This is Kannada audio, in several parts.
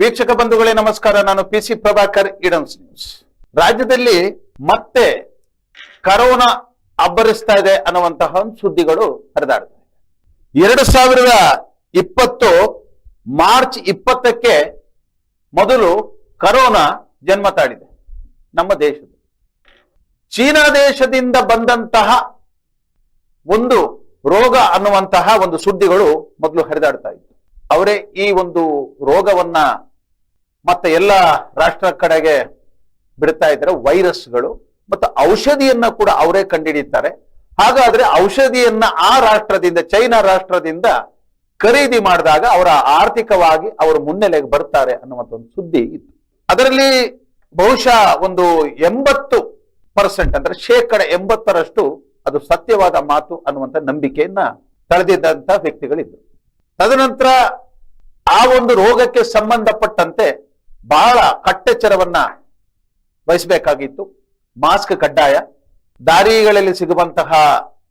ವೀಕ್ಷಕ ಬಂಧುಗಳೇ, ನಮಸ್ಕಾರ. ನಾನು ಪಿ ಸಿ ಪ್ರಭಾಕರ್ ಇಡನ್ಸ್ ನ್ಯೂಸ್. ರಾಜ್ಯದಲ್ಲಿ ಮತ್ತೆ ಕರೋನಾ ಅಬ್ಬರಿಸ್ತಾ ಇದೆ ಅನ್ನುವಂತಹ ಸುದ್ದಿಗಳು ಹರಿದಾಡ್ತಾ ಇದೆ. ಎರಡು ಸಾವಿರದ ಇಪ್ಪತ್ತು ಮಾರ್ಚ್ ಇಪ್ಪತ್ತಕ್ಕೆ ಮೊದಲು ಕರೋನಾ ಜನ್ಮ ತಾಳಿದೆ ನಮ್ಮ ದೇಶದ. ಚೀನಾ ದೇಶದಿಂದ ಬಂದಂತಹ ಒಂದು ರೋಗ ಅನ್ನುವಂತಹ ಒಂದು ಸುದ್ದಿಗಳು ಮೊದಲು ಹರಿದಾಡ್ತಾ ಇತ್ತು. ಅವರೇ ಈ ಒಂದು ರೋಗವನ್ನ ಮತ್ತೆ ಎಲ್ಲ ರಾಷ್ಟ್ರ ಕಡೆಗೆ ಬಿಡ್ತಾ ಇದ್ದಾರೆ ವೈರಸ್ಗಳು ಮತ್ತು ಔಷಧಿಯನ್ನ ಕೂಡ ಅವರೇ ಕಂಡುಹಿಡಿತಾರೆ ಹಾಗಾದ್ರೆ ಔಷಧಿಯನ್ನ ಆ ರಾಷ್ಟ್ರದಿಂದ, ಚೈನಾ ರಾಷ್ಟ್ರದಿಂದ ಖರೀದಿ ಮಾಡಿದಾಗ ಅವರ ಆರ್ಥಿಕವಾಗಿ ಅವರು ಮುನ್ನೆಲೆಗೆ ಬರ್ತಾರೆ ಅನ್ನುವಂಥ ಒಂದು ಸುದ್ದಿ ಇತ್ತು. ಅದರಲ್ಲಿ ಬಹುಶಃ ಒಂದು ಎಂಬತ್ತು ಪರ್ಸೆಂಟ್ ಅಂದ್ರೆ ಶೇಕಡ ಎಂಬತ್ತರಷ್ಟು ಅದು ಸತ್ಯವಾದ ಮಾತು ಅನ್ನುವಂಥ ನಂಬಿಕೆಯನ್ನ ತಳೆದಿದ್ದಂತಹ ವ್ಯಕ್ತಿಗಳಿದ್ರು ತದನಂತರ ಆ ಒಂದು ರೋಗಕ್ಕೆ ಸಂಬಂಧಪಟ್ಟಂತೆ ಬಹಳ ಕಟ್ಟೆಚ್ಚರವನ್ನ ವಹಿಸಬೇಕಾಗಿತ್ತು. ಮಾಸ್ಕ್ ಕಡ್ಡಾಯ. ದಾರಿಗಳಲ್ಲಿ ಸಿಗುವಂತಹ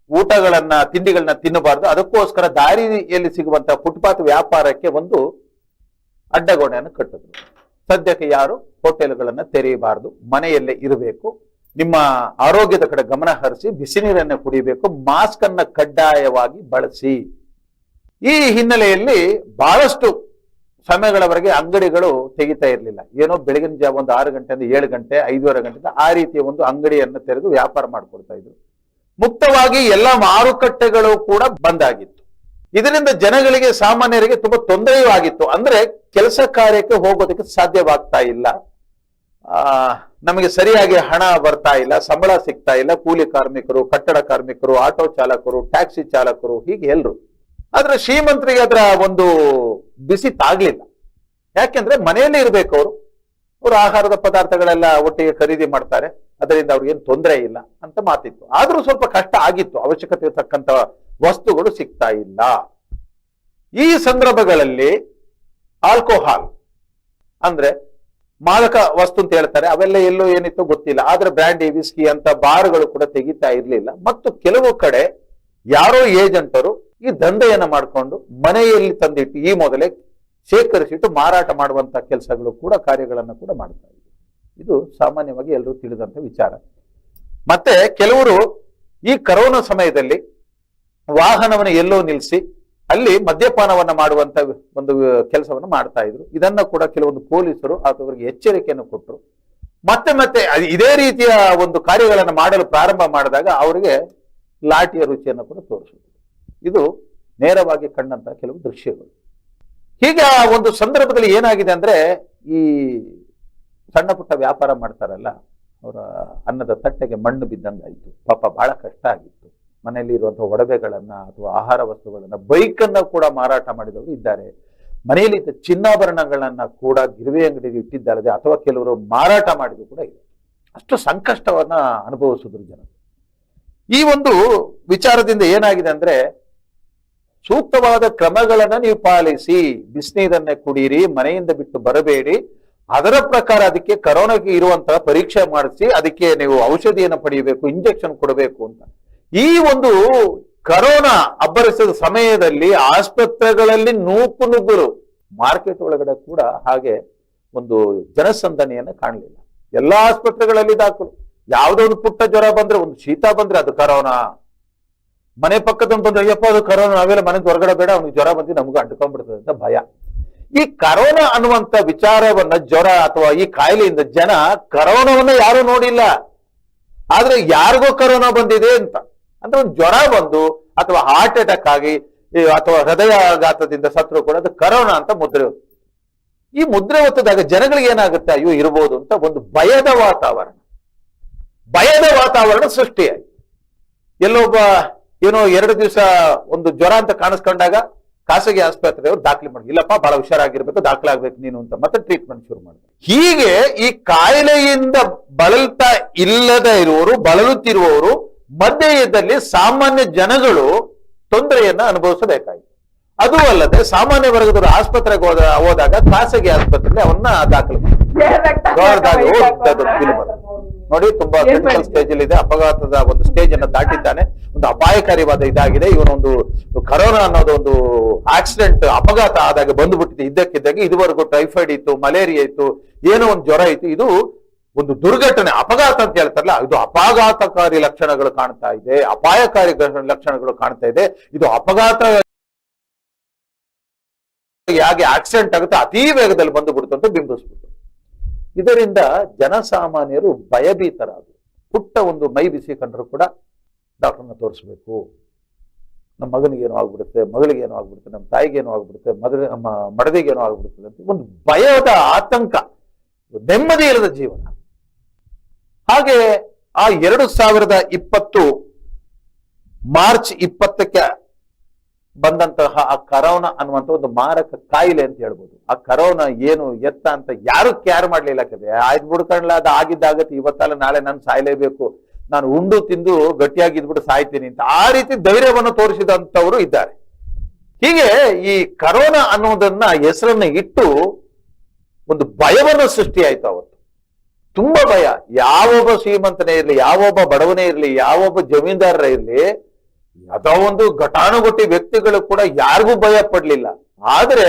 ಊಟಗಳನ್ನ, ತಿಂಡಿಗಳನ್ನ ತಿನ್ನಬಾರದು. ಅದಕ್ಕೋಸ್ಕರ ದಾರಿಯಲ್ಲಿ ಸಿಗುವಂತಹ ಫುಟ್ಪಾತ್ ವ್ಯಾಪಾರಕ್ಕೆ ಒಂದು ಅಡ್ಡಗೋಡೆಯನ್ನು ಕಟ್ಟಿದ್ರು. ಸದ್ಯಕ್ಕೆ ಯಾರು ಹೋಟೆಲ್ಗಳನ್ನ ತೆರೆಯಬಾರದು. ಮನೆಯಲ್ಲೇ ಇರಬೇಕು. ನಿಮ್ಮ ಆರೋಗ್ಯದ ಕಡೆ ಗಮನ ಹರಿಸಿ, ಬಿಸಿ ನೀರನ್ನು ಕುಡಿಬೇಕು. ಮಾಸ್ಕ್ ಅನ್ನ ಕಡ್ಡಾಯವಾಗಿ ಬಳಸಿ. ಈ ಹಿನ್ನೆಲೆಯಲ್ಲಿ ಬಹಳಷ್ಟು ಸಮಯಗಳವರೆಗೆ ಅಂಗಡಿಗಳು ತೆಗಿತಾ ಇರಲಿಲ್ಲ. ಏನೋ ಬೆಳಗಿನ ಜಾವ ಒಂದು ಆರು ಗಂಟೆಯಿಂದ ಏಳು ಗಂಟೆ, ಐದೂವರೆ ಗಂಟೆಯಿಂದ ಆ ರೀತಿಯ ಒಂದು ಅಂಗಡಿಯನ್ನು ತೆರೆದು ವ್ಯಾಪಾರ ಮಾಡಿಕೊಡ್ತಾ ಇದ್ರು. ಮುಕ್ತವಾಗಿ ಎಲ್ಲ ಮಾರುಕಟ್ಟೆಗಳು ಕೂಡ ಬಂದಾಗಿತ್ತು ಇದರಿಂದ ಜನಗಳಿಗೆ, ಸಾಮಾನ್ಯರಿಗೆ ತುಂಬಾ ತೊಂದರೆಯೂ ಆಗಿತ್ತು. ಅಂದ್ರೆ ಕೆಲಸ ಕಾರ್ಯಕ್ಕೆ ಹೋಗೋದಕ್ಕೆ ಸಾಧ್ಯವಾಗ್ತಾ ಇಲ್ಲ. ಆ, ನಮಗೆ ಸರಿಯಾಗಿ ಹಣ ಬರ್ತಾ ಇಲ್ಲ, ಸಂಬಳ ಸಿಗ್ತಾ ಇಲ್ಲ. ಕೂಲಿ ಕಾರ್ಮಿಕರು, ಕಟ್ಟಡ ಕಾರ್ಮಿಕರು, ಆಟೋ ಚಾಲಕರು, ಟ್ಯಾಕ್ಸಿ ಚಾಲಕರು, ಹೀಗೆ ಎಲ್ರು. ಆದ್ರೆ ಶ್ರೀಮಂತರಿಗೆ ಅದರ ಒಂದು ಬಿಸಿ ತಾಗ್ಲಿಲ್ಲ. ಯಾಕೆಂದ್ರೆ ಮನೆಯಲ್ಲೇ ಇರ್ಬೇಕು ಅವರು. ಅವರು ಆಹಾರದ ಪದಾರ್ಥಗಳೆಲ್ಲ ಒಟ್ಟಿಗೆ ಖರೀದಿ ಮಾಡ್ತಾರೆ. ಅದರಿಂದ ಅವ್ರಿಗೇನು ತೊಂದರೆ ಇಲ್ಲ ಅಂತ ಮಾತಿತ್ತು. ಆದ್ರೂ ಸ್ವಲ್ಪ ಕಷ್ಟ ಆಗಿತ್ತು. ಅವಶ್ಯಕತೆ ಇರತಕ್ಕಂತ ವಸ್ತುಗಳು ಸಿಗ್ತಾ ಇಲ್ಲ. ಈ ಸಂದರ್ಭಗಳಲ್ಲಿ ಆಲ್ಕೋಹಾಲ್ ಅಂದ್ರೆ ಮಾದಕ ವಸ್ತು ಅಂತ ಹೇಳ್ತಾರೆ. ಅವೆಲ್ಲ ಎಲ್ಲೋ ಏನಿತ್ತು ಗೊತ್ತಿಲ್ಲ. ಆದ್ರೆ ಬ್ರ್ಯಾಂಡಿ, ವಿಸ್ಕಿ ಅಂತ ಬಾರ್ಗಳು ಕೂಡ ತೆಗಿತಾ ಇರಲಿಲ್ಲ. ಮತ್ತು ಕೆಲವು ಕಡೆ ಯಾರೋ ಏಜೆಂಟರು ಈ ದಂಧೆಯನ್ನ ಮಾಡಿಕೊಂಡು ಮನೆಯಲ್ಲಿ ತಂದಿಟ್ಟು ಈ ಮೊದಲೇ ಶೇಖರಿಸಿಟ್ಟು ಮಾರಾಟ ಮಾಡುವಂತ ಕೆಲಸಗಳು ಕೂಡ ಕಾರ್ಯಗಳನ್ನು ಕೂಡ ಮಾಡ್ತಾ ಇದೆ ಇದು ಸಾಮಾನ್ಯವಾಗಿ ಎಲ್ಲರೂ ತಿಳಿದಂತ ವಿಚಾರ. ಮತ್ತೆ ಕೆಲವರು ಈ ಕರೋನಾ ಸಮಯದಲ್ಲಿ ವಾಹನವನ್ನು ಎಲ್ಲೋ ನಿಲ್ಲಿಸಿ ಅಲ್ಲಿ ಮದ್ಯಪಾನವನ್ನು ಮಾಡುವಂತ ಒಂದು ಕೆಲಸವನ್ನು ಮಾಡ್ತಾ ಇದ್ರು. ಇದನ್ನ ಕೂಡ ಕೆಲವೊಂದು ಪೊಲೀಸರು ಅವರಿಗೆ ಎಚ್ಚರಿಕೆಯನ್ನು ಕೊಟ್ಟರು ಮತ್ತೆ ಮತ್ತೆ ಇದೇ ರೀತಿಯ ಒಂದು ಕಾರ್ಯಗಳನ್ನು ಮಾಡಲು ಪ್ರಾರಂಭ ಮಾಡಿದಾಗ ಅವರಿಗೆ ಲಾಠಿಯ ರುಚಿಯನ್ನು ಕೂಡ ತೋರಿಸಿದ್ರು. ಇದು ನೇರವಾಗಿ ಕಂಡಂತ ಕೆಲವು ದೃಶ್ಯಗಳು. ಹೀಗೆ ಆ ಒಂದು ಸಂದರ್ಭದಲ್ಲಿ ಏನಾಗಿದೆ ಅಂದ್ರೆ ಈ ಸಣ್ಣ ಪುಟ್ಟ ವ್ಯಾಪಾರ ಮಾಡ್ತಾರಲ್ಲ, ಅವರ ಅನ್ನದ ತಟ್ಟೆಗೆ ಮಣ್ಣು ಬಿದ್ದಂಗಾಯಿತು. ಪಾಪ ಬಹಳ ಕಷ್ಟ ಆಗಿತ್ತು. ಮನೆಯಲ್ಲಿ ಇರುವಂತಹ ಒಡವೆಗಳನ್ನ ಅಥವಾ ಆಹಾರ ವಸ್ತುಗಳನ್ನ, ಬೈಕನ್ನ ಕೂಡ ಮಾರಾಟ ಮಾಡಿದವರು ಇದ್ದಾರೆ. ಮನೆಯಲ್ಲಿ ಚಿನ್ನಾಭರಣಗಳನ್ನ ಕೂಡ ಗಿರುವೆ ಅಂಗಡಿಗೆ ಇಟ್ಟಿದ್ದಾರದೆ, ಅಥವಾ ಕೆಲವರು ಮಾರಾಟ ಮಾಡಿದ್ರು ಕೂಡ ಇದೆ. ಅಷ್ಟು ಸಂಕಷ್ಟವನ್ನ ಅನುಭವಿಸಿದ್ರು ಜನ ಈ ಒಂದು ವಿಚಾರದಿಂದ ಏನಾಗಿದೆ ಅಂದ್ರೆ ಸೂಕ್ತವಾದ ಕ್ರಮಗಳನ್ನ ನೀವು ಪಾಲಿಸಿ, ಬಿಸಿನೀರನ್ನೇ ಕುಡೀರಿ, ಮನೆಯಿಂದ ಬಿಟ್ಟು ಬರಬೇಡಿ. ಅದರ ಪ್ರಕಾರ ಅದಕ್ಕೆ ಕರೋನಾಗೆ ಇರುವಂತಹ ಪರೀಕ್ಷೆ ಮಾಡಿಸಿ, ಅದಕ್ಕೆ ನೀವು ಔಷಧಿಯನ್ನು ಪಡೆಯಬೇಕು ಇಂಜೆಕ್ಷನ್ ಕೊಡಬೇಕು ಅಂತ. ಈ ಒಂದು ಕರೋನಾ ಅಬ್ಬರಿಸಿದ ಸಮಯದಲ್ಲಿ ಆಸ್ಪತ್ರೆಗಳಲ್ಲಿ ನೂಕು ನುಗ್ಗರು. ಮಾರ್ಕೆಟ್ ಒಳಗಡೆ ಕೂಡ ಹಾಗೆ ಒಂದು ಜನಸಂದಣಿಯನ್ನು ಕಾಣಲಿಲ್ಲ. ಎಲ್ಲಾ ಆಸ್ಪತ್ರೆಗಳಲ್ಲಿ ದಾಖಲು. ಯಾವುದೋ ಒಂದು ಪುಟ್ಟ ಜ್ವರ ಬಂದ್ರೆ, ಒಂದು ಶೀತ ಬಂದ್ರೆ ಅದು ಕರೋನಾ ಮನೆ ಪಕ್ಕದ ಬಂದು ಅಯ್ಯಪ್ಪ, ಅದು ಕರೋನಾ, ನಾವೆಲ್ಲ ಮನೆ ಹೊರಗಡೆ ಬೇಡ, ಅವ್ನಿಗೆ ಜ್ವರ ಬಂದು ನಮ್ಗೆ ಅಂಟ್ಕೊಂಡ್ಬಿಡ್ತದೆ ಅಂತ ಭಯ. ಈ ಕರೋನಾ ಅನ್ನುವಂತ ವಿಚಾರವನ್ನ ಜ್ವರ ಅಥವಾ ಈ ಕಾಯಿಲೆಯಿಂದ ಜನ ಕರೋನಾವನ್ನ ಯಾರು ನೋಡಿಲ್ಲ. ಆದ್ರೆ ಯಾರಿಗೋ ಕರೋನಾ ಬಂದಿದೆ ಅಂತ. ಅಂದ್ರೆ ಒಂದು ಜ್ವರ ಬಂದು ಅಥವಾ ಹಾರ್ಟ್ ಅಟ್ಯಾಕ್ ಆಗಿ ಅಥವಾ ಹೃದಯಾಘಾತದಿಂದ ಸತ್ರು ಕೂಡ ಅದು ಕರೋನಾ ಅಂತ ಮುದ್ರೆ. ಈ ಮುದ್ರೆ ಹೊತ್ತದಾಗ ಜನಗಳಿಗೆ ಏನಾಗುತ್ತೆ? ಅಯ್ಯೋ, ಇರ್ಬೋದು ಅಂತ ಒಂದು ಭಯದ ವಾತಾವರಣ. ಭಯದ ವಾತಾವರಣ ಸೃಷ್ಟಿಯಾಯಿತು. ಎಲ್ಲೊಬ್ಬ ಏನೋ ಎರಡು ದಿವಸ ಒಂದು ಜ್ವರ ಅಂತ ಕಾಣಿಸ್ಕೊಂಡಾಗ ಖಾಸಗಿ ಆಸ್ಪತ್ರೆಯವರು ದಾಖಲೆ ಮಾಡಿ ಇಲ್ಲಪ್ಪ ಬಹಳ ಹುಷಾರಾಗಿರ್ಬೇಕು ದಾಖಲಾಗ್ಬೇಕು ನೀನು ಅಂತ ಮತ್ತೆ ಟ್ರೀಟ್ಮೆಂಟ್ ಶುರು ಮಾಡಿದ್ರು. ಹೀಗೆ ಈ ಕಾಯಿಲೆಯಿಂದ ಬಳಲ್ತಾ ಇಲ್ಲದ ಇರುವವರು ಬಳಲುತ್ತಿರುವವರು ಮಧ್ಯದಲ್ಲಿ ಸಾಮಾನ್ಯ ಜನಗಳು ತೊಂದರೆಯನ್ನ ಅನುಭವಿಸಬೇಕಾಯಿತು. ಅದು ಅಲ್ಲದೆ ಸಾಮಾನ್ಯ ವರ್ಗದವರು ಆಸ್ಪತ್ರೆಗೆ ಹೋದ ಹೋದಾಗ ಖಾಸಗಿ ಆಸ್ಪತ್ರೆಗೆ ಅವನ್ನ ದಾಖಲೆ ಮಾಡಿ. ನೋಡಿ ತುಂಬಾ ಕ್ರಿಟಿಕಲ್ ಸ್ಟೇಜ್ ಅಲ್ಲಿ ಇದೆ. ಅಪಘಾತದ ಒಂದು ಸ್ಟೇಜ್ ಅನ್ನ ದಾಟಿದ್ದಾನೆ. ಒಂದು ಅಪಾಯಕಾರಿವಾದ ಇದಾಗಿದೆ. ಇವನೊಂದು ಕರೋನಾ ಅನ್ನೋದು ಒಂದು ಆಕ್ಸಿಡೆಂಟ್ ಅಪಘಾತ ಆದಾಗ ಬಂದ್ಬಿಟ್ಟಿದೆ. ಇದ್ದಕ್ಕಿದ್ದಾಗ ಇದುವರೆಗೂ ಟೈಫಾಯ್ಡ್ ಇತ್ತು ಮಲೇರಿಯಾ ಇತ್ತು ಏನೋ ಒಂದು ಜ್ವರ ಇತ್ತು. ಇದು ಒಂದು ದುರ್ಘಟನೆ ಅಪಘಾತ ಅಂತ ಹೇಳ್ತಾರಲ್ಲ ಇದು ಅಪಘಾತಕಾರಿ ಲಕ್ಷಣಗಳು ಕಾಣ್ತಾ ಇದೆ. ಅಪಾಯಕಾರಿ ಲಕ್ಷಣಗಳು ಕಾಣ್ತಾ ಇದೆ. ಇದು ಅಪಘಾತ ಹೇಗೆ ಆಕ್ಸಿಡೆಂಟ್ ಆಗುತ್ತೆ ಅತಿ ವೇಗದಲ್ಲಿ ಬಂದು ಬಿಡುತ್ತೆ ಅಂತ ಬಿಂಬಿಸ್ಬಿಟ್ಟು ಇದರಿಂದ ಜನಸಾಮಾನ್ಯರು ಭಯಭೀತರಾದರು. ಪುಟ್ಟ ಒಂದು ಮೈ ಬಿಸಿ ಕಂಡ್ರು ಕೂಡ ಡಾಕ್ಟರ್ನ ತೋರಿಸ್ಬೇಕು. ನಮ್ಮ ಮಗನಿಗೇನು ಆಗ್ಬಿಡುತ್ತೆ ಮಗಳಿಗೇನು ಆಗ್ಬಿಡುತ್ತೆ ನಮ್ಮ ತಾಯಿಗೇನೋ ಆಗ್ಬಿಡುತ್ತೆ, ಮದುವೆ, ನಮ್ಮ ಮಡದಿಗೇನೋ ಆಗ್ಬಿಡುತ್ತೆ ಅಂತ ಒಂದು ಭಯದ ಆತಂಕ, ನೆಮ್ಮದಿ ಇಲ್ಲದ ಜೀವನ. ಹಾಗೆ ಆ ಎರಡು ಸಾವಿರದ ಇಪ್ಪತ್ತು ಮಾರ್ಚ್ ಇಪ್ಪತ್ತಕ್ಕೆ ಬಂದಂತಹ ಆ ಕರೋನಾ ಅನ್ನುವಂತ ಒಂದು ಮಾರಕ ಕಾಯಿಲೆ ಅಂತ ಹೇಳ್ಬೋದು. ಆ ಕರೋನಾ ಏನು ಎತ್ತ ಅಂತ ಯಾರು ಕ್ಯಾರ್ ಮಾಡ್ಲಿಲ್ಲ ಕದೆ ಆಯ್ತು ಬಿಡ್ಕೊಂಡ್ಲ ಅದು ಆಗಿದ್ದಾಗತ್ತೆ, ಇವತ್ತಲ್ಲ ನಾಳೆ ನಾನು ಸಾಯ್ಲೇಬೇಕು. ನಾನು ಉಂಡು ತಿಂದು ಗಟ್ಟಿಯಾಗಿದ್ಬಿಟ್ಟು ಸಾಯ್ತೀನಿ ಅಂತ ಆ ರೀತಿ ಧೈರ್ಯವನ್ನು ತೋರಿಸಿದಂತವರು ಇದ್ದಾರೆ. ಹೀಗೆ ಈ ಕರೋನಾ ಅನ್ನೋದನ್ನ ಹೆಸರನ್ನ ಇಟ್ಟು ಒಂದು ಭಯವನ್ನು ಸೃಷ್ಟಿಯಾಯ್ತು ಅವತ್ತು. ತುಂಬಾ ಭಯ. ಯಾವೊಬ್ಬ ಶ್ರೀಮಂತನೇ ಇರಲಿ, ಯಾವೊಬ್ಬ ಬಡವನೇ ಇರಲಿ, ಯಾವೊಬ್ಬ ಜಮೀನ್ದಾರರೇ ಇರ್ಲಿ ಅದೋ ಒಂದು ಘಟಾನುಘಟಿ ವ್ಯಕ್ತಿಗಳು ಕೂಡ ಯಾರಿಗೂ ಭಯ ಪಡ್ಲಿಲ್ಲ. ಆದ್ರೆ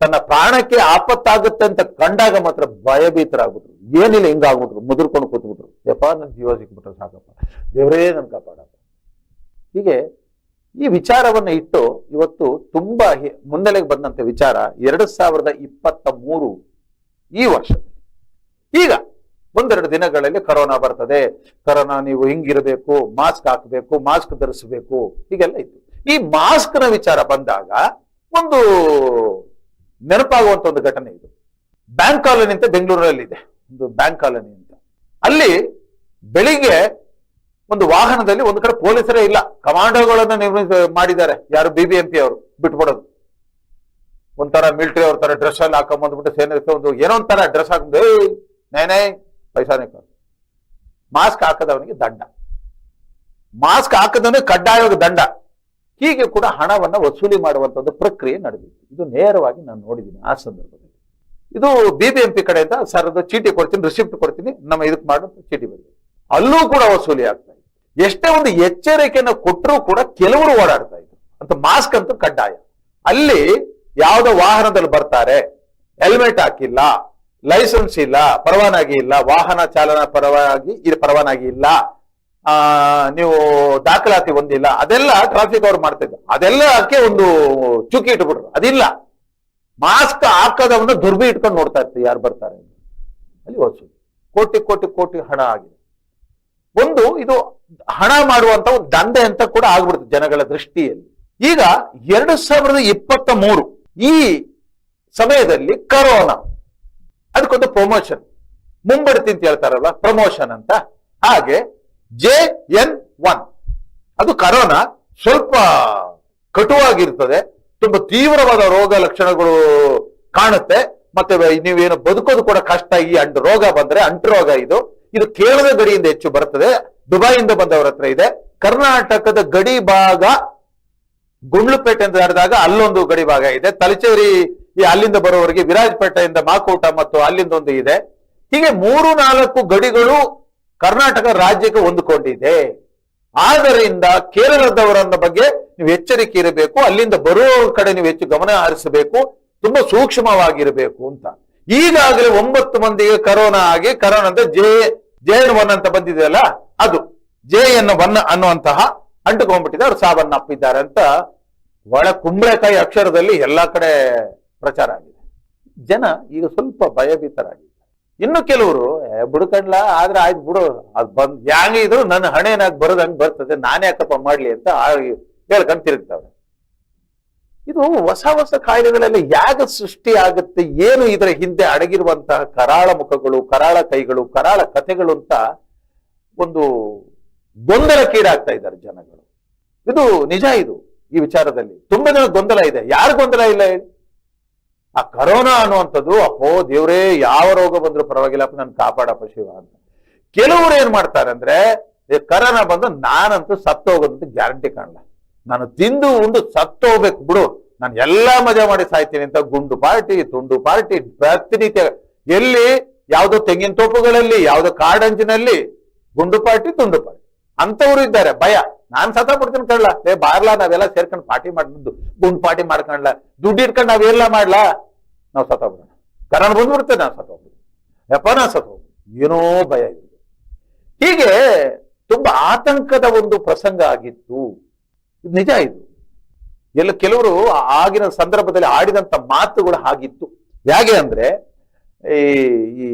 ತನ್ನ ಪ್ರಾಣಕ್ಕೆ ಆಪತ್ತಾಗುತ್ತೆ ಅಂತ ಕಂಡಾಗ ಮಾತ್ರ ಭಯಭೀತರಾಗ್ಬಿಟ್ರು. ಏನಿಲ್ಲ, ಹಿಂಗಾಗ್ಬಿಟ್ರು, ಮುದುರ್ಕೊಂಡು ಕೂತ್ಬಿಟ್ರು. ಯಪ್ಪ, ನನ್ ಜೀವ ಸಿಕ್ಬಿಟ್ರು ಸಾಕಪ್ಪ. ದೇವರೇ, ನನ್ ಕಾಪಾಡಪ್ಪ. ಹೀಗೆ ಈ ವಿಚಾರವನ್ನ ಇಟ್ಟು ಇವತ್ತು ತುಂಬಾ ಮುನ್ನೆಲೆಗೆ ಬಂದಂತ ವಿಚಾರ ಎರಡ್ ಸಾವಿರದ ಇಪ್ಪತ್ತ ಮೂರು ಈ ವರ್ಷದಲ್ಲಿ. ಈಗ ಒಂದೆರಡು ದಿನಗಳಲ್ಲಿ ಕರೋನಾ ಬರ್ತದೆ. ಕರೋನಾ ನೀವು ಹಿಂಗಿರಬೇಕು, ಮಾಸ್ಕ್ ಹಾಕಬೇಕು, ಮಾಸ್ಕ್ ಧರಿಸಬೇಕು, ಹೀಗೆಲ್ಲ ಇತ್ತು. ಈ ಮಾಸ್ಕ್ನ ವಿಚಾರ ಬಂದಾಗ ಒಂದು ನೆನಪಾಗುವಂತ ಒಂದು ಘಟನೆ ಇದು. ಬ್ಯಾಂಕ್ ಕಾಲೋನಿ ಅಂತ ಬೆಂಗಳೂರಲ್ಲಿ ಇದೆ ಒಂದು ಬ್ಯಾಂಕ್ ಕಾಲೋನಿ ಅಂತ. ಅಲ್ಲಿ ಬೆಳಿಗ್ಗೆ ಒಂದು ವಾಹನದಲ್ಲಿ ಒಂದು ಕಡೆ ಪೊಲೀಸರೇ ಇಲ್ಲ. ಕಮಾಂಡೋಗಳನ್ನ ನಿರ್ಮಿಸ, ಮಾಡಿದ್ದಾರೆ. ಯಾರು ಬಿ ಬಿ ಎಂ ಪಿ ಅವರು. ಬಿಟ್ಬಿಡೋದು. ಒಂಥರ ಮಿಲಿಟರಿ ಅವ್ರ ತರ ಡ್ರೆಸ್ ಅಲ್ಲಿ ಹಾಕೊಂಬಂದ್ಬಿಟ್ಟು ಸೇನೆ ಒಂದು ಏನೋ ಒಂಥರ ಡ್ರೆಸ್ ಹಾಕೊಂಡು, ಏಯ್, ನೇನೇ ಪೈಸಾನೆ ಮಾಸ್ಕ್ ಹಾಕದವನಿಗೆ ದಂಡ. ಮಾಸ್ಕ್ ಹಾಕದವನಿಗೆ ಕಡ್ಡಾಯವಾಗಿ ದಂಡ. ಹೀಗೆ ಕೂಡ ಹಣವನ್ನ ವಸೂಲಿ ಮಾಡುವಂಥದ್ದು ಪ್ರಕ್ರಿಯೆ ನಡೆದಿತ್ತು. ಇದು ನೇರವಾಗಿ ನಾನು ನೋಡಿದ್ದೀನಿ ಆ ಸಂದರ್ಭದಲ್ಲಿ. ಇದು ಬಿಬಿಎಂಪಿ ಕಡೆಯಿಂದ ಸರ್ ಅದು ಚೀಟಿ ಕೊಡ್ತೀನಿ ರಿಸಿಪ್ಟ್ ಕೊಡ್ತೀನಿ, ನಮ್ಮ ಇದಕ್ಕೆ ಮಾಡು ಚೀಟಿ ಬರ್ತೀವಿ ಅಲ್ಲೂ ಕೂಡ ವಸೂಲಿ ಆಗ್ತಾ ಇತ್ತು ಎಷ್ಟೇ ಒಂದು ಎಚ್ಚರಿಕೆಯನ್ನು ಕೊಟ್ಟರೂ ಕೂಡ ಕೆಲವರು ಓಡಾಡ್ತಾ ಇದ್ರು. ಅಂತ ಮಾಸ್ಕ್ ಅಂತೂ ಕಡ್ಡಾಯ. ಅಲ್ಲಿ ಯಾವುದೋ ವಾಹನದಲ್ಲಿ ಬರ್ತಾರೆ ಹೆಲ್ಮೆಟ್ ಹಾಕಿಲ್ಲ ಲೈಸೆನ್ಸ್ ಇಲ್ಲ, ಪರವಾನಗಿ ಇಲ್ಲ, ವಾಹನ ಚಾಲನಾ ಪರವಾಗಿ, ಇದು ಪರವಾನಗಿ ಇಲ್ಲ. ಆ, ನೀವು ದಾಖಲಾತಿ ಹೊಂದಿಲ್ಲ. ಅದೆಲ್ಲ ಟ್ರಾಫಿಕ್ ಅವ್ರು ಅದೆಲ್ಲ ಅದೆಲ್ಲಕ್ಕೆ ಒಂದು ಚುಕ್ಕಿ ಇಟ್ಬಿಟ್ರು. ಅದಿಲ್ಲ. ಮಾಸ್ಕ್ ಹಾಕದವನ್ನ ದುರ್ಬಿ ಇಟ್ಕೊಂಡು ನೋಡ್ತಾ ಇರ್ತೀವಿ ಯಾರು ಬರ್ತಾರೆ ಅಲ್ಲಿ ವಸೂಲಿ ಕೋಟಿ ಕೋಟಿ ಕೋಟಿ ಹಣ ಆಗಿದೆ. ಒಂದು ಇದು ಹಣ ಮಾಡುವಂತ ಒಂದು ದಂಧೆ ಅಂತ ಕೂಡ ಆಗ್ಬಿಡುತ್ತೆ ಜನಗಳ ದೃಷ್ಟಿಯಲ್ಲಿ. ಈಗ ಎರಡು ಸಾವಿರದ ಇಪ್ಪತ್ತ ಮೂರು ಈ ಸಮಯದಲ್ಲಿ ಕರೋನಾ ಅದಕ್ಕೊಂದು ಪ್ರಮೋಷನ್ ಮುಂಬಡ್ತಿ ಅಂತ ಹೇಳ್ತಾರಲ್ಲ ಪ್ರಮೋಷನ್ ಅಂತ. ಹಾಗೆ ಜೆ ಎನ್ ಒನ್ ಅದು ಕರೋನಾ ಸ್ವಲ್ಪ ಕಟುವಾಗಿರ್ತದೆ. ತುಂಬಾ ತೀವ್ರವಾದ ರೋಗ ಲಕ್ಷಣಗಳು ಕಾಣುತ್ತೆ. ಮತ್ತೆ ನೀವೇನು ಬದುಕೋದು ಕೂಡ ಕಷ್ಟ ಈ ಅಂಟು ರೋಗ ಬಂದ್ರೆ ಅಂಟು ರೋಗ ಇದು. ಇದು ಕೇರಳದ ಗಡಿಯಿಂದ ಹೆಚ್ಚು ಬರ್ತದೆ. ದುಬೈಯಿಂದ ಬಂದವರ ಹತ್ರ ಇದೆ. ಕರ್ನಾಟಕದ ಗಡಿ ಭಾಗ ಗುಂಡ್ಲುಪೇಟೆ ಅಂತ ನಡೆದಾಗ ಅಲ್ಲೊಂದು ಗಡಿ ಭಾಗ ಇದೆ. ತಲಚೇರಿ ಈ ಅಲ್ಲಿಂದ ಬರೋವರೆಗೆ ವಿರಾಜಪೇಟೆಯಿಂದ ಮಾಕೋಟ ಮತ್ತು ಅಲ್ಲಿಂದ ಒಂದು ಇದೆ. ಹೀಗೆ ಮೂರು ನಾಲ್ಕು ಗಡಿಗಳು ಕರ್ನಾಟಕ ರಾಜ್ಯಕ್ಕೆ ಹೊಂದಿಕೊಂಡಿದೆ. ಆದ್ದರಿಂದ ಕೇರಳದವರನ್ನ ಬಗ್ಗೆ ನೀವು ಎಚ್ಚರಿಕೆ ಇರಬೇಕು, ಅಲ್ಲಿಂದ ಬರುವ ಕಡೆ ನೀವು ಹೆಚ್ಚು ಗಮನ ಹರಿಸಬೇಕು, ತುಂಬಾ ಸೂಕ್ಷ್ಮವಾಗಿರಬೇಕು ಅಂತ. ಈಗಾಗಲೇ ಒಂಬತ್ತು ಮಂದಿಗೆ ಕರೋನಾ ಆಗಿ, ಕರೋನಾ ಅಂತ ಜೆ ಜೆ ಎನ್ ಒನ್ ಅಂತ ಬಂದಿದೆಯಲ್ಲ, ಅದು ಜೆ ಎನ್ ಒನ್ ಅನ್ನುವಂತಹ ಅಂಟುಕೊಂಡ್ಬಿಟ್ಟಿದೆ, ಅವ್ರು ಸಾವನ್ನಪ್ಪಿದ್ದಾರೆ ಅಂತ ಒಳ ಕುಂಬಳಕಾಯಿ ಅಕ್ಷರದಲ್ಲಿ ಎಲ್ಲಾ ಕಡೆ ಪ್ರಚಾರ ಆಗಿದೆ. ಜನ ಈಗ ಸ್ವಲ್ಪ ಭಯಭೀತರಾಗಿದ್ದಾರೆ. ಇನ್ನು ಕೆಲವರು ಬುಡಕಡ್ಲ, ಆದ್ರೆ ಆಯ್ತು ಬಿಡು, ಅದು ಬಂದ್, ಹ್ಯಾಂಗೆ ಇದ್ರು ನನ್ನ ಹಣೆನಾಗ್ ಬರೋದಂಗ್ ಬರ್ತದೆ, ನಾನೇ ಯಾಕಪ್ಪ ಮಾಡ್ಲಿ ಅಂತ ಹೇಳ್ಕೊಂಡ್ ತಿರುಗ್ತಾವೆ ಇದು ಹೊಸ ಹೊಸ ಕಾಯಿಲೆಗಳೆಲ್ಲ ಯಾಕೆ ಸೃಷ್ಟಿ ಆಗುತ್ತೆ, ಏನು ಇದರ ಹಿಂದೆ ಅಡಗಿರುವಂತಹ ಕರಾಳ ಮುಖಗಳು, ಕರಾಳ ಕೈಗಳು, ಕರಾಳ ಕಥೆಗಳು ಅಂತ ಒಂದು ಗೊಂದಲಕ್ಕೀಡಾಗ್ತಾ ಇದ್ದಾರೆ ಜನಗಳು. ಇದು ನಿಜ ಇದು ಈ ವಿಚಾರದಲ್ಲಿ. ತುಂಬಾ ಜನ ಗೊಂದಲ ಇದೆ. ಯಾರು ಗೊಂದಲ ಇಲ್ಲ ಹೇಳಿ? ಆ ಕರೋನಾ ಅನ್ನುವಂಥದ್ದು, ಅಪ್ಪೋ, ದೇವ್ರೇ, ಯಾವ ರೋಗ ಬಂದ್ರು ಪರವಾಗಿಲ್ಲಪ್ಪ ನನ್ ಕಾಪಾಡಪ್ಪ ಶಿವ ಅಂತ. ಕೆಲವರು ಏನ್ ಮಾಡ್ತಾರೆ ಅಂದ್ರೆ ಕರೋನಾ ಬಂದು ನಾನಂತೂ ಸತ್ತೋಗೋದಂತ ಗ್ಯಾರಂಟಿ ಕಾಣಲ್ಲ. ನಾನು ತಿಂದು ಉಂಡು ಸತ್ತೋಗ್ಬೇಕು, ಬಿಡು. ನಾನು ಎಲ್ಲಾ ಮಜಾ ಮಾಡಿ ಸಾಯ್ತೀನಿ ಅಂತ ಗುಂಡು ಪಾರ್ಟಿ, ತುಂಡು ಪಾರ್ಟಿ ಪ್ರತಿನಿತ್ಯ ಎಲ್ಲಿ? ಯಾವುದೋ ತೆಂಗಿನ ತೋಪುಗಳಲ್ಲಿ, ಯಾವುದೋ ಕಾಡಂಜಿನಲ್ಲಿ ಗುಂಡು ಪಾರ್ಟಿ, ತುಂಡು ಪಾರ್ಟಿ. ಅಂತವರು ಇದ್ದಾರೆ, ಭಯ. ನಾನ್ ಸತ ಬಿಡ್ತೀನಿ ಕಳ್ಳ ಏ, ಬಾರ್ಲಾ, ನಾವೆಲ್ಲ ಸೇರ್ಕೊಂಡು ಪಾರ್ಟಿ ಮಾಡಿದ್ದು ಗುಂಡ್ ಪಾರ್ಟಿ ಮಾಡ್ಕೊಂಡ್ಲ. ದುಡ್ಡು ಇಟ್ಕೊಂಡು ನಾವೆಲ್ಲ ಮಾಡ್ಲಾ? ನಾವು ಸತ ಬಿಡೋಣ ಕರಣ ಬಂದ್ಬಿಡ್ತೇವೆ ನಾವು ಸತ ಹೋಗ್ಬಿಡ್ತೀವಿ ಯಪ್ಪ ನಾ ಸತ ಏನೋ ಭಯ ಇದೆ ಹೀಗೆ ತುಂಬಾ ಆತಂಕದ ಒಂದು ಪ್ರಸಂಗ ಆಗಿತ್ತು. ನಿಜ ಇದು. ಎಲ್ಲ ಕೆಲವರು ಆಗಿನ ಸಂದರ್ಭದಲ್ಲಿ ಆಡಿದಂತ ಮಾತುಗಳು ಹಾಗಿತ್ತು. ಹೇಗೆ ಅಂದ್ರೆ ಈ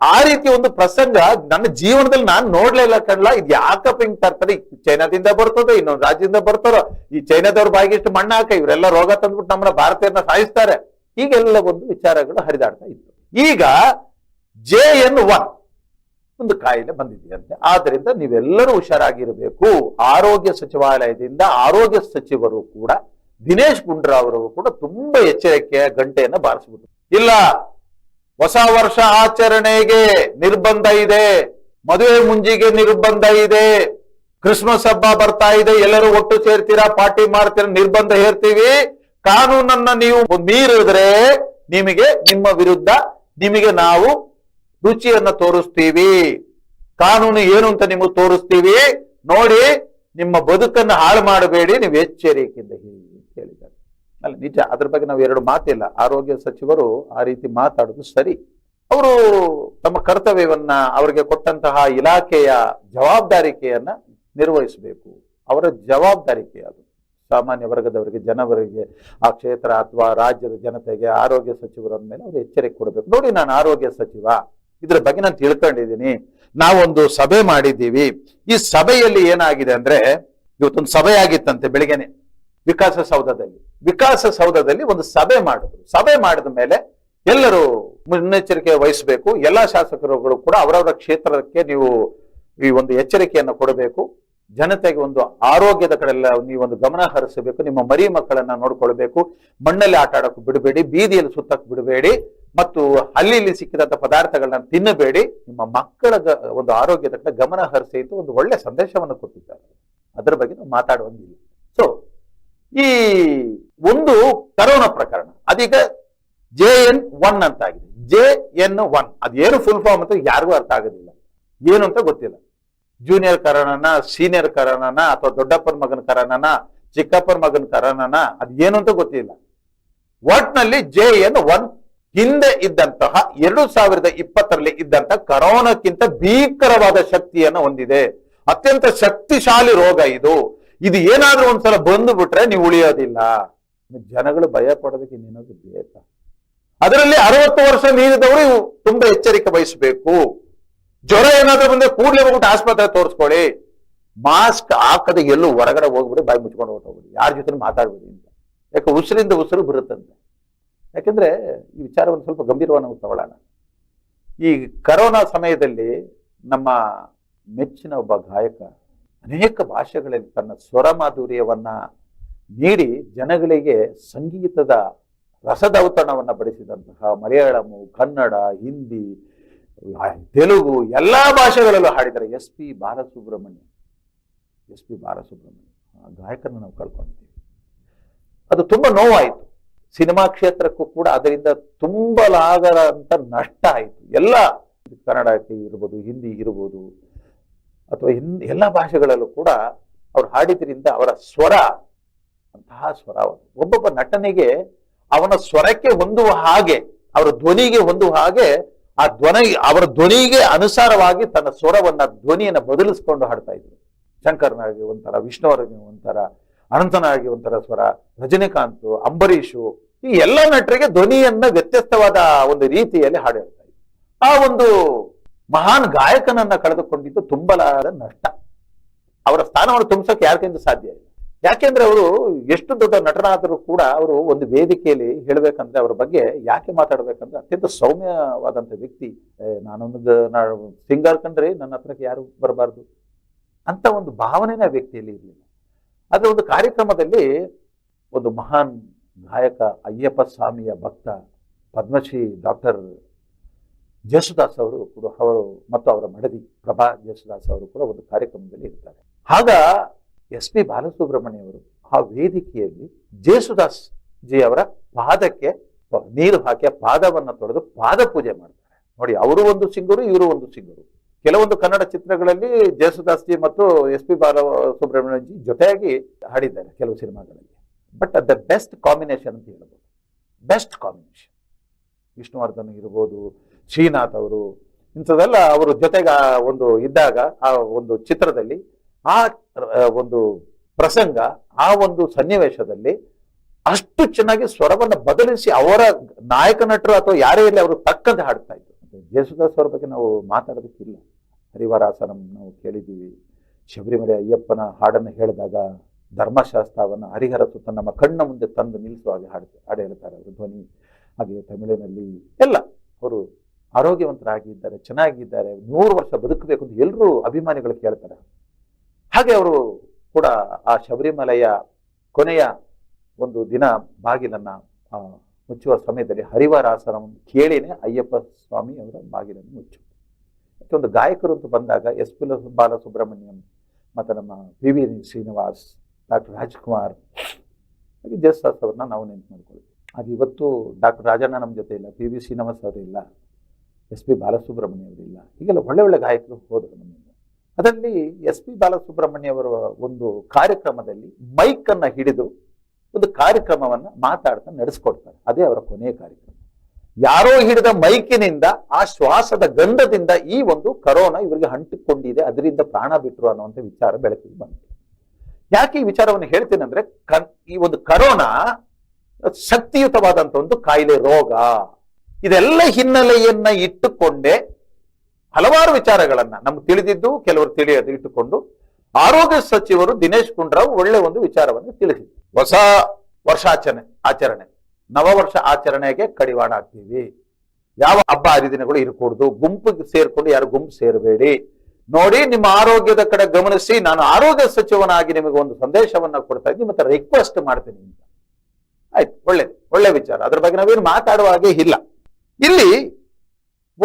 ಆ ರೀತಿ ಒಂದು ಪ್ರಸಂಗ ನನ್ನ ಜೀವನದಲ್ಲಿ ನಾನು ನೋಡ್ಲೇ ಇಲ್ಲ ಕಣ್ಲ. ಇದು ಯಾಕಪ್ಪ ಹಿಂಗ್ ತರ್ತಾರೆ? ಚೈನಾದಿಂದ ಬರ್ತದೋ, ಇನ್ನೊಂದು ರಾಜ್ಯದಿಂದ ಬರ್ತಾರೋ? ಈ ಚೈನಾದವ್ರ ಬಾಯಿಗೆ ಇಷ್ಟು ಮಣ್ಣ ಹಾಕ, ಇವರೆಲ್ಲ ರೋಗ ತಂದ್ಬಿಟ್ಟು ನಮ್ಮನ್ನ ಭಾರತೀಯರನ್ನ ಸಾಯಿಸ್ತಾರೆ. ಈಗೆಲ್ಲ ಒಂದು ವಿಚಾರಗಳು ಹರಿದಾಡ್ತಾ ಇತ್ತು ಈಗ ಜೆ ಎನ್ ಒನ್ ಒಂದು ಕಾಯಿಲೆ ಬಂದಿದೆಯಂತೆ. ಆದ್ರಿಂದ ನೀವೆಲ್ಲರೂ ಹುಷಾರಾಗಿರಬೇಕು. ಆರೋಗ್ಯ ಸಚಿವಾಲಯದಿಂದ ಆರೋಗ್ಯ ಸಚಿವರು ಕೂಡ ದಿನೇಶ್ ಗುಂಡೂರಾವ್ ಅವರು ಕೂಡ ತುಂಬಾ ಎಚ್ಚರಿಕೆಯ ಗಂಟೆಯನ್ನ ಬಾರಿಸ್ಬಿಟ್ರು. ಇಲ್ಲ ಹೊಸ ವರ್ಷ ಆಚರಣೆಗೆ ನಿರ್ಬಂಧ ಇದೆ. ಮದುವೆ ಮುಂಜಿಗೆ ನಿರ್ಬಂಧ ಇದೆ. ಕ್ರಿಸ್ಮಸ್ ಹಬ್ಬ ಬರ್ತಾ ಇದೆ. ಎಲ್ಲರೂ ಒಟ್ಟು ಸೇರ್ತೀರಾ? ಪಾರ್ಟಿ ಮಾಡ್ತೀರಾ? ನಿರ್ಬಂಧ ಹೇರ್ತೀವಿ. ಕಾನೂನನ್ನ ನೀವು ಮೀರಿದ್ರೆ ನಿಮಗೆ, ನಿಮ್ಮ ವಿರುದ್ಧ ನಿಮಗೆ ನಾವು ರುಚಿಯನ್ನ ತೋರಿಸ್ತೀವಿ. ಕಾನೂನು ಏನು ಅಂತ ನಿಮಗೆ ತೋರಿಸ್ತೀವಿ. ನೋಡಿ, ನಿಮ್ಮ ಬದುಕನ್ನು ಹಾಳು ಮಾಡಬೇಡಿ. ನೀವು ಎಚ್ಚರಿಕೆಯಿಂದ ಅಲ್ಲ, ನಿಜ, ಅದ್ರ ಬಗ್ಗೆ ನಾವು ಎರಡು ಮಾತಿಲ್ಲ. ಆರೋಗ್ಯ ಸಚಿವರು ಆ ರೀತಿ ಮಾತಾಡೋದು ಸರಿ. ಅವರು ತಮ್ಮ ಕರ್ತವ್ಯವನ್ನ, ಅವರಿಗೆ ಕೊಟ್ಟಂತಹ ಇಲಾಖೆಯ ಜವಾಬ್ದಾರಿಕೆಯನ್ನ ನಿರ್ವಹಿಸಬೇಕು. ಅವರ ಜವಾಬ್ದಾರಿಕೆ ಅದು. ಸಾಮಾನ್ಯ ವರ್ಗದವರಿಗೆ, ಜನವರಿಗೆ, ಆ ಕ್ಷೇತ್ರ ಅಥವಾ ರಾಜ್ಯದ ಜನತೆಗೆ, ಆರೋಗ್ಯ ಸಚಿವರ ಮೇಲೆ ಅವರು ಎಚ್ಚರಿಕೆ ಕೊಡಬೇಕು. ನೋಡಿ, ನಾನು ಆರೋಗ್ಯ ಸಚಿವ. ಇದ್ರ ಬಗ್ಗೆ ನಾನು ತಿಳ್ಕೊಂಡಿದ್ದೀನಿ. ನಾವೊಂದು ಸಭೆ ಮಾಡಿದ್ದೀವಿ. ಈ ಸಭೆಯಲ್ಲಿ ಏನಾಗಿದೆ ಅಂದ್ರೆ, ಇವತ್ತೊಂದು ಸಭೆ ಆಗಿತ್ತಂತೆ ಬೆಳಿಗ್ಗೆನೆ. ವಿಕಾಸಸೌಧದಲ್ಲಿ ವಿಕಾಸಸೌಧದಲ್ಲಿ ಒಂದು ಸಭೆ ಮಾಡಿದ್ರು. ಸಭೆ ಮಾಡಿದ ಮೇಲೆ ಎಲ್ಲರೂ ಮುನ್ನೆಚ್ಚರಿಕೆ ವಹಿಸಬೇಕು. ಎಲ್ಲ ಶಾಸಕರುಗಳು ಕೂಡ ಅವರವರ ಕ್ಷೇತ್ರಕ್ಕೆ ನೀವು ಈ ಒಂದು ಎಚ್ಚರಿಕೆಯನ್ನು ಕೊಡಬೇಕು. ಜನತೆಗೆ ಒಂದು ಆರೋಗ್ಯದ ಕಡೆಲ್ಲ ನೀವು ಒಂದು ಗಮನ ಹರಿಸಬೇಕು. ನಿಮ್ಮ ಮರಿ ಮಕ್ಕಳನ್ನ ನೋಡ್ಕೊಳ್ಬೇಕು. ಮಣ್ಣಲ್ಲಿ ಆಟ ಆಡೋಕೆ ಬಿಡಬೇಡಿ. ಬೀದಿಯಲ್ಲಿ ಸುತ್ತಕ್ಕೆ ಬಿಡಬೇಡಿ. ಮತ್ತು ಅಲ್ಲಿ ಇಲ್ಲಿ ಸಿಕ್ಕಿದಂಥ ಪದಾರ್ಥಗಳನ್ನ ತಿನ್ನಬೇಡಿ. ನಿಮ್ಮ ಮಕ್ಕಳ ಒಂದು ಆರೋಗ್ಯದ ಕಡೆ ಗಮನ ಹರಿಸಿ ಒಂದು ಒಳ್ಳೆ ಸಂದೇಶವನ್ನು ಕೊಟ್ಟಿದ್ದಾರೆ. ಅದರ ಬಗ್ಗೆ ನಾವು ಮಾತಾಡುವಂಗಿಲ್ಲ. ಸೊ ಈ ಒಂದು ಕರೋನಾ ಪ್ರಕರಣ. ಅದೀಗ ಜೆ ಎನ್ ಒನ್ ಅಂತ ಆಗಿದೆ ಜೆ ಎನ್ ಒನ್. ಅದೇನು ಫುಲ್ ಫಾರ್ಮ್ ಅಂತ ಯಾರಿಗೂ ಅರ್ಥ ಆಗೋದಿಲ್ಲ. ಏನು ಅಂತ ಗೊತ್ತಿಲ್ಲ. ಜೂನಿಯರ್ ಕರೋನನ ಸೀನಿಯರ್ ಕರೋನನ ಅಥವಾ ದೊಡ್ಡಪ್ಪನ ಮಗನ ಕರೋನನ ಚಿಕ್ಕಪ್ಪನ ಮಗನ ಕರೋನನ ಅದು ಏನು ಅಂತ ಗೊತ್ತಿಲ್ಲ. ಒಟ್ನಲ್ಲಿ ಜೆ ಎನ್ ಒನ್ ಹಿಂದೆ ಇದ್ದಂತಹ, ಎರಡು ಸಾವಿರದ ಇಪ್ಪತ್ತರಲ್ಲಿ ಇದ್ದಂತಹ ಕರೋನಾಕ್ಕಿಂತ ಭೀಕರವಾದ ಶಕ್ತಿಯನ್ನು ಹೊಂದಿದೆ. ಅತ್ಯಂತ ಶಕ್ತಿಶಾಲಿ ರೋಗ ಇದು. ಇದು ಏನಾದ್ರೂ ಒಂದ್ಸಲ ಬಂದು ಬಿಟ್ರೆ ನೀವು ಉಳಿಯೋದಿಲ್ಲ. ಜನಗಳು ಭಯ ಪಡೋದಕ್ಕೆ ಇನ್ನೇನಾದ್ರು ಅದರಲ್ಲಿ ಅರವತ್ತು ವರ್ಷ ಮೀರಿದವರು ತುಂಬಾ ಎಚ್ಚರಿಕೆ ವಹಿಸಬೇಕು. ಜ್ವರ ಏನಾದ್ರೂ ಬಂದ್ರೆ ಕೂಡಲೇ ಹೋಗ್ಬಿಟ್ಟು ಆಸ್ಪತ್ರೆ ತೋರಿಸ್ಕೊಳ್ಳಿ. ಮಾಸ್ಕ್ ಹಾಕದೆ ಎಲ್ಲೂ ಹೊರಗಡೆ ಹೋಗ್ಬಿಡಿ ಬಾಯಿ ಮುಚ್ಕೊಂಡು ಹೊರಟೋಗ್ಬಿಡಿ ಯಾರ ಜೊತೆ ಮಾತಾಡ್ಬೇಡಿ ಅಂತ. ಯಾಕೆ ಉಸಿರಿಂದ ಉಸಿರು ಬರುತ್ತಂತೆ. ಯಾಕೆಂದ್ರೆ ಈ ವಿಚಾರವನ್ನು ಸ್ವಲ್ಪ ಗಂಭೀರವಾಗಿ ನಾವು ತಗೊಳ್ಳೋಣ. ಈ ಕರೋನಾ ಸಮಯದಲ್ಲಿ ನಮ್ಮ ಮೆಚ್ಚಿನ ಒಬ್ಬ ಗಾಯಕ ಅನೇಕ ಭಾಷೆಗಳಲ್ಲಿ ತನ್ನ ಸ್ವರ ಮಾಧುರ್ಯವನ್ನು ನೀಡಿ ಜನಗಳಿಗೆ ಸಂಗೀತದ ರಸದೌತಣವನ್ನು ಬಡಿಸಿದಂತಹ ಮಲಯಾಳಮು ಕನ್ನಡ, ಹಿಂದಿ ತೆಲುಗು ಎಲ್ಲ ಭಾಷೆಗಳಲ್ಲೂ ಹಾಡಿದ್ದಾರೆ. S P Balasubrahmanya. S P Balasubrahmanya. ಆ ಗಾಯಕರನ್ನ ನಾವು ಕಳ್ಕೊಂಡಿದ್ದೀವಿ. ಅದು ತುಂಬ ನೋವಾಯಿತು. ಸಿನಿಮಾ ಕ್ಷೇತ್ರಕ್ಕೂ ಕೂಡ ಅದರಿಂದ ತುಂಬಲಾಗದಂಥ ನಷ್ಟ ಆಯಿತು. ಎಲ್ಲ ಕನ್ನಡಕ್ಕೆ ಇರ್ಬೋದು, ಹಿಂದಿ ಇರ್ಬೋದು ಅಥವಾ ಹಿಂದ್ ಎಲ್ಲ ಭಾಷೆಗಳಲ್ಲೂ ಕೂಡ ಅವ್ರು ಹಾಡಿದ್ರಿಂದ ಅವರ ಸ್ವರ, ಅಂತಹ ಸ್ವರ. ಒಬ್ಬೊಬ್ಬ ನಟನಿಗೆ ಅವನ ಸ್ವರಕ್ಕೆ ಹೊಂದುವ ಹಾಗೆ, ಅವರ ಧ್ವನಿಗೆ ಹೊಂದುವ ಹಾಗೆ, ಆ ಧ್ವನಿ, ಅವರ ಧ್ವನಿಗೆ ಅನುಸಾರವಾಗಿ ತನ್ನ ಸ್ವರವನ್ನ, ಧ್ವನಿಯನ್ನು ಬದಲಿಸ್ಕೊಂಡು ಹಾಡ್ತಾ ಇದ್ರು ಶಂಕರ್ನಾಗಿ ಒಂಥರ, ವಿಷ್ಣುವರ್ಗೆ ಒಂಥರ, ಅನಂತನಾಗಿ ಒಂಥರ ಸ್ವರ, ರಜನಿಕಾಂತ್, ಅಂಬರೀಷು, ಈ ಎಲ್ಲ ನಟರಿಗೆ ಧ್ವನಿಯನ್ನ ವ್ಯತ್ಯಸ್ತವಾದ ಒಂದು ರೀತಿಯಲ್ಲಿ ಹಾಡು ಇದ್ರು ಆ ಒಂದು ಮಹಾನ್ ಗಾಯಕನನ್ನ ಕಳೆದುಕೊಂಡಿದ್ದು ತುಂಬಲಾದ ನಷ್ಟ. ಅವರ ಸ್ಥಾನವನ್ನು ತುಂಬಿಸೋಕೆ ಯಾರ ಸಾಧ್ಯ ಇಲ್ಲ. ಯಾಕೆಂದ್ರೆ ಅವರು ಎಷ್ಟು ದೊಡ್ಡ ನಟನಾದರೂ ಕೂಡ ಅವರು ಒಂದು ವೇದಿಕೆಯಲ್ಲಿ ಹೇಳಬೇಕಂದ್ರೆ ಅವ್ರ ಬಗ್ಗೆ ಯಾಕೆ ಮಾತಾಡ್ಬೇಕಂದ್ರೆ ಅತ್ಯಂತ ಸೌಮ್ಯವಾದಂಥ ವ್ಯಕ್ತಿ ನಾನೊಂದು ಸಿಂಗರ್ ಕಂಡ್ರೆ ನನ್ನ ಹತ್ರಕ್ಕೆ ಯಾರು ಬರಬಾರ್ದು ಅಂತ ಒಂದು ಭಾವನೆನೇ ವ್ಯಕ್ತಿಯಲ್ಲಿ ಇರಲಿಲ್ಲ. ಆದ್ರೆ ಒಂದು ಕಾರ್ಯಕ್ರಮದಲ್ಲಿ ಒಂದು ಮಹಾನ್ ಗಾಯಕ, ಅಯ್ಯಪ್ಪ ಸ್ವಾಮಿಯ ಭಕ್ತ, ಪದ್ಮಶ್ರೀ ಡಾಕ್ಟರ್ ಜೇಸುದಾಸ್ ಅವರು ಕೂಡ ಅವರು ಮತ್ತು ಅವರ ಮಡದಿ ಪ್ರಭಾ ಜೇಸುದಾಸ್ ಅವರು ಕೂಡ ಒಂದು ಕಾರ್ಯಕ್ರಮದಲ್ಲಿ ಇರ್ತಾರೆ. ಆಗ ಎಸ್ ಪಿ ಬಾಲಸುಬ್ರಹ್ಮಣ್ಯ ಅವರು ಆ ವೇದಿಕೆಯಲ್ಲಿ ಜೇಸುದಾಸ್ ಜಿ ಅವರ ಪಾದಕ್ಕೆ ನೀರು ಹಾಕಿ ಆ ಪಾದವನ್ನು ತೊಳೆದು ಪಾದ ಪೂಜೆ ಮಾಡ್ತಾರೆ. ನೋಡಿ, ಅವರು ಒಂದು ಸಿಂಗರು, ಇವರು ಒಂದು ಸಿಂಗರು. ಕೆಲವೊಂದು ಕನ್ನಡ ಚಿತ್ರಗಳಲ್ಲಿ ಜೇಸುದಾಸ್ ಜಿ ಮತ್ತು S P Bala Subrahmanya G ಜೊತೆಯಾಗಿ ಹಾಡಿದ್ದಾರೆ ಕೆಲವು ಸಿನಿಮಾಗಳಲ್ಲಿ. ಬಟ್ ದ ಬೆಸ್ಟ್ ಕಾಂಬಿನೇಷನ್ ಅಂತ ಹೇಳ್ಬೋದು. Best combination. ವಿಷ್ಣುವರ್ಧನ್ ಇರ್ಬೋದು ಶ್ರೀನಾಥ್ ಅವರು. ಇಂಥದೆಲ್ಲ ಅವರು ಜೊತೆಗೆ ಆ ಒಂದು ಇದ್ದಾಗ, ಆ ಒಂದು ಚಿತ್ರದಲ್ಲಿ, ಆ ಒಂದು ಪ್ರಸಂಗ, ಆ ಒಂದು ಸನ್ನಿವೇಶದಲ್ಲಿ ಅಷ್ಟು ಚೆನ್ನಾಗಿ ಸ್ವರವನ್ನು ಬದಲಿಸಿ ಅವರ ನಾಯಕ ನಟರು ಅಥವಾ ಯಾರೇ ಇರಲಿ ಅವರು ತಕ್ಕಂತೆ ಹಾಡ್ತಾ ಇದ್ರು. ಜೇಸುದಾಸ್ ಅವ್ರ ಬಗ್ಗೆ ನಾವು ಮಾತಾಡೋದಕ್ಕಿಲ್ಲ. ಹರಿವರಾಸನಂ ನಾವು ಕೇಳಿದ್ದೀವಿ. ಶಬರಿಮಲೆ ಅಯ್ಯಪ್ಪನ ಹಾಡನ್ನು ಹೇಳಿದಾಗ ಧರ್ಮಶಾಸ್ತ್ರವನ್ನು, ಹರಿಹರ ಸುತ್ತ ನಮ್ಮ ಕಣ್ಣ ಮುಂದೆ ತಂದು ನಿಲ್ಲಿಸುವಾಗ ಹಾಡು ಹಾಡು ಹೇಳ್ತಾರೆ ಅವರು ಧ್ವನಿ. ಹಾಗೆ ತಮಿಳಿನಲ್ಲಿ ಎಲ್ಲ ಅವರು ಆರೋಗ್ಯವಂತರಾಗಿದ್ದಾರೆ, ಚೆನ್ನಾಗಿದ್ದಾರೆ, ನೂರು ವರ್ಷ ಬದುಕಬೇಕು ಅಂತ ಎಲ್ಲರೂ ಅಭಿಮಾನಿಗಳು ಕೇಳ್ತಾರೆ. ಹಾಗೆ ಅವರು ಕೂಡ ಆ ಶಬರಿಮಲೆಯ ಕೊನೆಯ ಒಂದು ದಿನ ಬಾಗಿಲನ್ನು ಮುಚ್ಚುವ ಸಮಯದಲ್ಲಿ ಹರಿವರಾಸನವನ್ನು ಕೇಳಿನೇ ಅಯ್ಯಪ್ಪ ಸ್ವಾಮಿ ಅವರ ಬಾಗಿಲನ್ನು ಮುಚ್ಚು ಒಂದು ಗಾಯಕರು ಅಂತ ಬಂದಾಗ ಎಸ್ ಪಿ ಬಾಲಸುಬ್ರಹ್ಮಣ್ಯಂ, ಮತ್ತು ನಮ್ಮ P V Srinivas, doctor Rajkumar, ಹಾಗೆ ಜಸ್ ಅವ್ರನ್ನ ನಾವು ನೆನ್ಪು ಮಾಡ್ಕೊಳ್ತೀವಿ. ಹಾಗೆ ಇವತ್ತು ಡಾಕ್ಟರ್ ರಾಜಣ್ಣ ನಮ್ಮ ಜೊತೆ ಇಲ್ಲ, ಪಿ ವಿ ಶ್ರೀನಿವಾಸ್ ಅವರು ಇಲ್ಲ. ಎಸ್ ಪಿ ಬಾಲಸುಬ್ರಹ್ಮಣ್ಯ ಅವರು ಇಲ್ಲ. ಹೀಗೆಲ್ಲ ಒಳ್ಳೆ ಒಳ್ಳೆ ಗಾಯಕರು ಹೋದರು ನಮ್ಮಿಂದ. ಅದರಲ್ಲಿ ಎಸ್ ಪಿ ಬಾಲಸುಬ್ರಹ್ಮಣ್ಯ ಅವರ ಒಂದು ಕಾರ್ಯಕ್ರಮದಲ್ಲಿ ಮೈಕ್ ಅನ್ನ ಹಿಡಿದು ಒಂದು ಕಾರ್ಯಕ್ರಮವನ್ನು ಮಾತಾಡ್ತಾ ನಡೆಸ್ಕೊಡ್ತಾರೆ. ಅದೇ ಅವರ ಕೊನೆಯ ಕಾರ್ಯಕ್ರಮ. ಯಾರೋ ಹಿಡಿದ ಮೈಕಿನಿಂದ ಆ ಶ್ವಾಸದ ಗಂಧದಿಂದ ಈ ಒಂದು ಕರೋನಾ ಇವರಿಗೆ ಅಂಟಿಕೊಂಡಿದೆ. ಅದರಿಂದ ಪ್ರಾಣ ಬಿಟ್ಟರು ಅನ್ನುವಂಥ ವಿಚಾರ ಬೆಳಕಿಗೆ ಬಂತು. ಯಾಕೆ ಈ ವಿಚಾರವನ್ನು ಹೇಳ್ತೇನೆ ಅಂದ್ರೆ ಈ ಒಂದು ಕರೋನಾ ಶಕ್ತಿಯುತವಾದಂತ ಒಂದು ಕಾಯಿಲೆ ರೋಗ. ಇದೆಲ್ಲ ಹಿನ್ನೆಲೆಯನ್ನ ಇಟ್ಟುಕೊಂಡೇ ಹಲವಾರು ವಿಚಾರಗಳನ್ನ ನಮ್ಗೆ ತಿಳಿದಿದ್ದು ಕೆಲವರು ತಿಳಿಯದು ಇಟ್ಟುಕೊಂಡು ಆರೋಗ್ಯ ಸಚಿವರು ದಿನೇಶ್ ಗುಂಡ್ರಾವ್ ಒಳ್ಳೆ ಒಂದು ವಿಚಾರವನ್ನು ತಿಳಿಸಿದ್ರು. ಹೊಸ ವರ್ಷಾಚರಣೆ, ಆಚರಣೆ. ನವ ವರ್ಷ ಆಚರಣೆಗೆ ಕಡಿವಾಣ ಹಾಕ್ತೀವಿ. ಯಾವ ಹಬ್ಬ ಹರಿದಿನಗಳು ಇರಕೂಡ್ದು? ಗುಂಪಿಗೆ ಸೇರ್ಕೊಂಡು ಯಾರು ಗುಂಪು ಸೇರಬೇಡಿ. ನೋಡಿ, ನಿಮ್ಮ ಆರೋಗ್ಯದ ಕಡೆ ಗಮನಿಸಿ, ನಾನು ಆರೋಗ್ಯ ಸಚಿವನಾಗಿ ನಿಮಗೆ ಒಂದು ಸಂದೇಶವನ್ನ ಕೊಡ್ತಾ ಇದ್ದೀನಿ ಮತ್ತೆ ರಿಕ್ವೆಸ್ಟ್ ಮಾಡ್ತೀನಿ ಅಂತ. ಆಯ್ತು, ಒಳ್ಳೇದು, ಒಳ್ಳೆ ವಿಚಾರ. ಅದ್ರ ಬಗ್ಗೆ ನಾವೇನು ಮಾತಾಡುವ ಹಾಗೆ ಇಲ್ಲ. ಇಲ್ಲಿ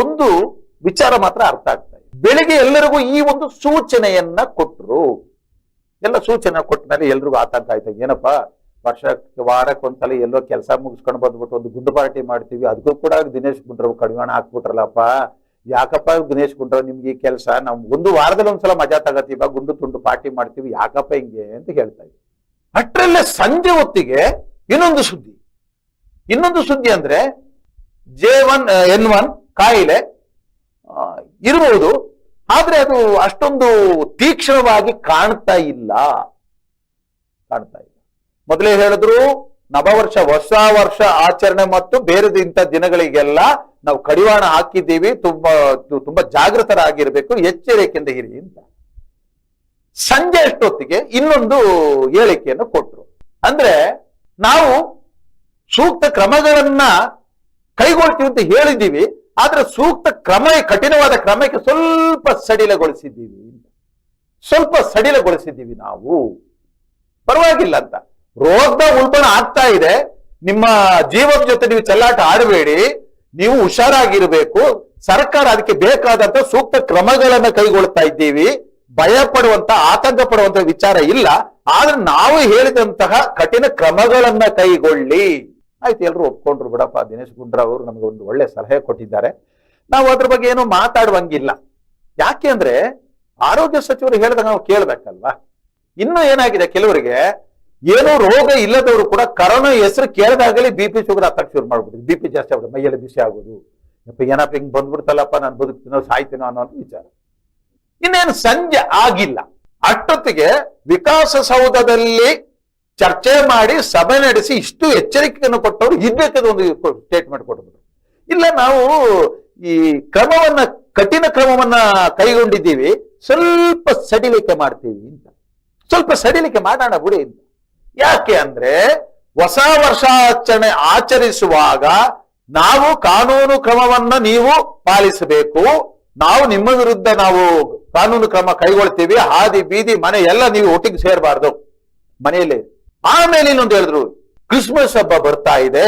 ಒಂದು ವಿಚಾರ ಮಾತ್ರ ಅರ್ಥ ಆಗ್ತಾ ಇದೆ. ಬೆಳಿಗ್ಗೆ ಎಲ್ಲರಿಗೂ ಈ ಒಂದು ಸೂಚನೆಯನ್ನ ಕೊಟ್ಟರು ಎಲ್ಲ ಸೂಚನೆ ಕೊಟ್ಟ ಮೇಲೆ ಎಲ್ರಿಗೂ ಆತಂಕ ಆಯ್ತು. ಏನಪ್ಪ? ವರ್ಷಕ್ಕೆ ವಾರಕ್ಕೆ ಒಂದ್ಸಲ ಎಲ್ಲೋ ಕೆಲಸ ಮುಗಿಸ್ಕೊಂಡು ಬಂದ್ಬಿಟ್ಟು ಒಂದು ಗುಂಡು ಪಾರ್ಟಿ ಮಾಡ್ತೀವಿ. ಅದಕ್ಕೂ ಕೂಡ ದಿನೇಶ್ ಗುಂಡ್ರವ್ ಕಡಿವಾಣ ಹಾಕ್ಬಿಟ್ರಲ್ಲಪ್ಪ. ಯಾಕಪ್ಪ ದಿನೇಶ್ ಗುಂಡ್ರವ್ ನಿಮ್ಗೆ ಈ ಕೆಲಸ? ನಾವು ಒಂದು ವಾರದಲ್ಲಿ ಒಂದ್ಸಲ ಮಜಾ ತಗತೀವ. ಗುಂಡು ತುಂಡು ಪಾರ್ಟಿ ಮಾಡ್ತೀವಿ. ಯಾಕಪ್ಪ ಹಿಂಗೆ ಅಂತ ಹೇಳ್ತಾ ಇದ್ವಿ ಅಟ್ರಲ್ಲೇ ಸಂಜೆ ಹೊತ್ತಿಗೆ ಇನ್ನೊಂದು ಸುದ್ದಿ. ಇನ್ನೊಂದು ಸುದ್ದಿ ಅಂದ್ರೆ ಜೆ ಒನ್ ಎನ್ ಒನ್ ಕಾಯಿಲೆ ಇರಬಹುದು ಆದ್ರೆ ಅದು ಅಷ್ಟೊಂದು ತೀಕ್ಷ್ಣವಾಗಿ ಕಾಣ್ತಾ ಇಲ್ಲ. ಕಾಣ್ತಾ ಇಲ್ಲ. ಮೊದಲೇ ಹೇಳಿದ್ರು, ನವವರ್ಷ, ಹೊಸ ವರ್ಷ ಆಚರಣೆ ಮತ್ತು ಬೇರೆ ಇಂಥ ದಿನಗಳಿಗೆಲ್ಲ ನಾವು ಕಡಿವಾಣ ಹಾಕಿದ್ದೀವಿ, ತುಂಬಾ ತುಂಬಾ ಜಾಗೃತರಾಗಿರ್ಬೇಕು, ಎಚ್ಚರಿಕೆಯಿಂದ ಇರಿ ಅಂತ. ಸಂಜೆ ಅಷ್ಟೊತ್ತಿಗೆ ಇನ್ನೊಂದು ಹೇಳಿಕೆಯನ್ನು ಕೊಟ್ರು. ಅಂದ್ರೆ, ನಾವು ಸೂಕ್ತ ಕ್ರಮಗಳನ್ನ ಕೈಗೊಳ್ತೀವಿ ಅಂತ ಹೇಳಿದ್ದೀವಿ, ಆದ್ರೆ ಸೂಕ್ತ ಕ್ರಮ, ಕಠಿಣವಾದ ಕ್ರಮಕ್ಕೆ ಸ್ವಲ್ಪ ಸಡಿಲಗೊಳಿಸಿದ್ದೀವಿ. ಸ್ವಲ್ಪ ಸಡಿಲಗೊಳಿಸಿದ್ದೀವಿ ನಾವು. ಪರವಾಗಿಲ್ಲ ಅಂತ. ರೋಗದ ಉಲ್ಬಣ ಆಗ್ತಾ ಇದೆ. ನಿಮ್ಮ ಜೀವದ ಜೊತೆ ನೀವು ಚೆಲ್ಲಾಟ ಆಡಬೇಡಿ. ನೀವು ಹುಷಾರಾಗಿರಬೇಕು. ಸರ್ಕಾರ ಅದಕ್ಕೆ ಬೇಕಾದಂತ ಸೂಕ್ತ ಕ್ರಮಗಳನ್ನು ಕೈಗೊಳ್ತಾ ಇದ್ದೀವಿ. ಭಯ ಪಡುವಂತ, ಆತಂಕ ಪಡುವಂತ ವಿಚಾರ ಇಲ್ಲ. ಆದ್ರೆ ನಾವು ಹೇಳಿದಂತಹ ಕಠಿಣ ಕ್ರಮಗಳನ್ನ ಕೈಗೊಳ್ಳಿ. ಆಯ್ತು, ಎಲ್ರು ಒಪ್ಕೊಂಡ್ರು, ಬಿಡಪ್ಪ, ದಿನೇಶ್ ಗುಂಡ್ರಾವ್ ಅವರು ನಮಗೆ ಒಂದು ಒಳ್ಳೆ ಸಲಹೆ ಕೊಟ್ಟಿದ್ದಾರೆ. ನಾವು ಅದ್ರ ಬಗ್ಗೆ ಏನು ಮಾತಾಡುವಂಗಿಲ್ಲ. ಯಾಕೆ ಅಂದ್ರೆ ಆರೋಗ್ಯ ಸಚಿವರು ಹೇಳಿದಾಗ ನಾವು ಕೇಳಬೇಕಲ್ವಾ? ಇನ್ನು ಏನಾಗಿದೆ? ಕೆಲವರಿಗೆ ಏನೋ ರೋಗ ಇಲ್ಲದವರು ಕೂಡ ಕರೋನಾ ಹೆಸರು ಕೇಳಿದಾಗಲೇ ಬಿ ಪಿ ಶುಗರ್ ಹತ್ತಕ್ಕೆ ಶುರು ಮಾಡ್ಬಿಟ್ಟಿದೆ ಬಿ ಪಿ ಜಾಸ್ತಿ ಆಗ್ಬಿಡುದು ಮೈಯಲ್ಲಿ ಬಿಸಿ ಆಗೋದು. ಏನಪ್ಪ ಹಿಂಗ್ ಬಂದ್ಬಿಡ್ತಲ್ಲಪ್ಪ, ನಾನು ಬದುಕ್ತೀನೋ ಸಾಯ್ತೀನೋ ಅನ್ನೋ ವಿಚಾರ. ಇನ್ನೇನು ಸಂಜೆ ಆಗಿಲ್ಲ. ಅಷ್ಟೊತ್ತಿಗೆ ವಿಕಾಸಸೌಧದಲ್ಲಿ ಚರ್ಚೆ ಮಾಡಿ ಸಭೆ ನಡೆಸಿ ಇಷ್ಟು ಎಚ್ಚರಿಕೆಯನ್ನು ಕೊಟ್ಟವರು ಇದ್ದಕ್ಕದ ಒಂದು ಸ್ಟೇಟ್ಮೆಂಟ್ ಕೊಟ್ಟರು ಇಲ್ಲ, ನಾವು ಈ ಕ್ರಮವನ್ನ, ಕಠಿಣ ಕ್ರಮವನ್ನ ಕೈಗೊಂಡಿದ್ದೀವಿ. ಸ್ವಲ್ಪ ಸಡಿಲಿಕೆ ಮಾಡ್ತೀವಿ ಅಂತ. ಸ್ವಲ್ಪ ಸಡಿಲಿಕೆ ಮಾಡೋಣ ಬಿಡಿ ಅಂತ. ಯಾಕೆ ಅಂದ್ರೆ ಹೊಸ ವರ್ಷಾಚರಣೆ ಆಚರಿಸುವಾಗ ನಾವು ಕಾನೂನು ಕ್ರಮವನ್ನ ನೀವು ಪಾಲಿಸಬೇಕು. ನಾವು ನಿಮ್ಮ ವಿರುದ್ಧ ನಾವು ಕಾನೂನು ಕ್ರಮ ಕೈಗೊಳ್ತೀವಿ. ಹಾದಿ, ಬೀದಿ, ಮನೆ ಎಲ್ಲ ನೀವು ಒಟ್ಟಿಗೆ ಸೇರಬಾರ್ದು. ಮನೆಯಲ್ಲೇ ಆಮೇಲೆ ಇನ್ನೊಂದು ಹೇಳಿದ್ರು, ಕ್ರಿಸ್ಮಸ್ ಹಬ್ಬ ಬರ್ತಾ ಇದೆ,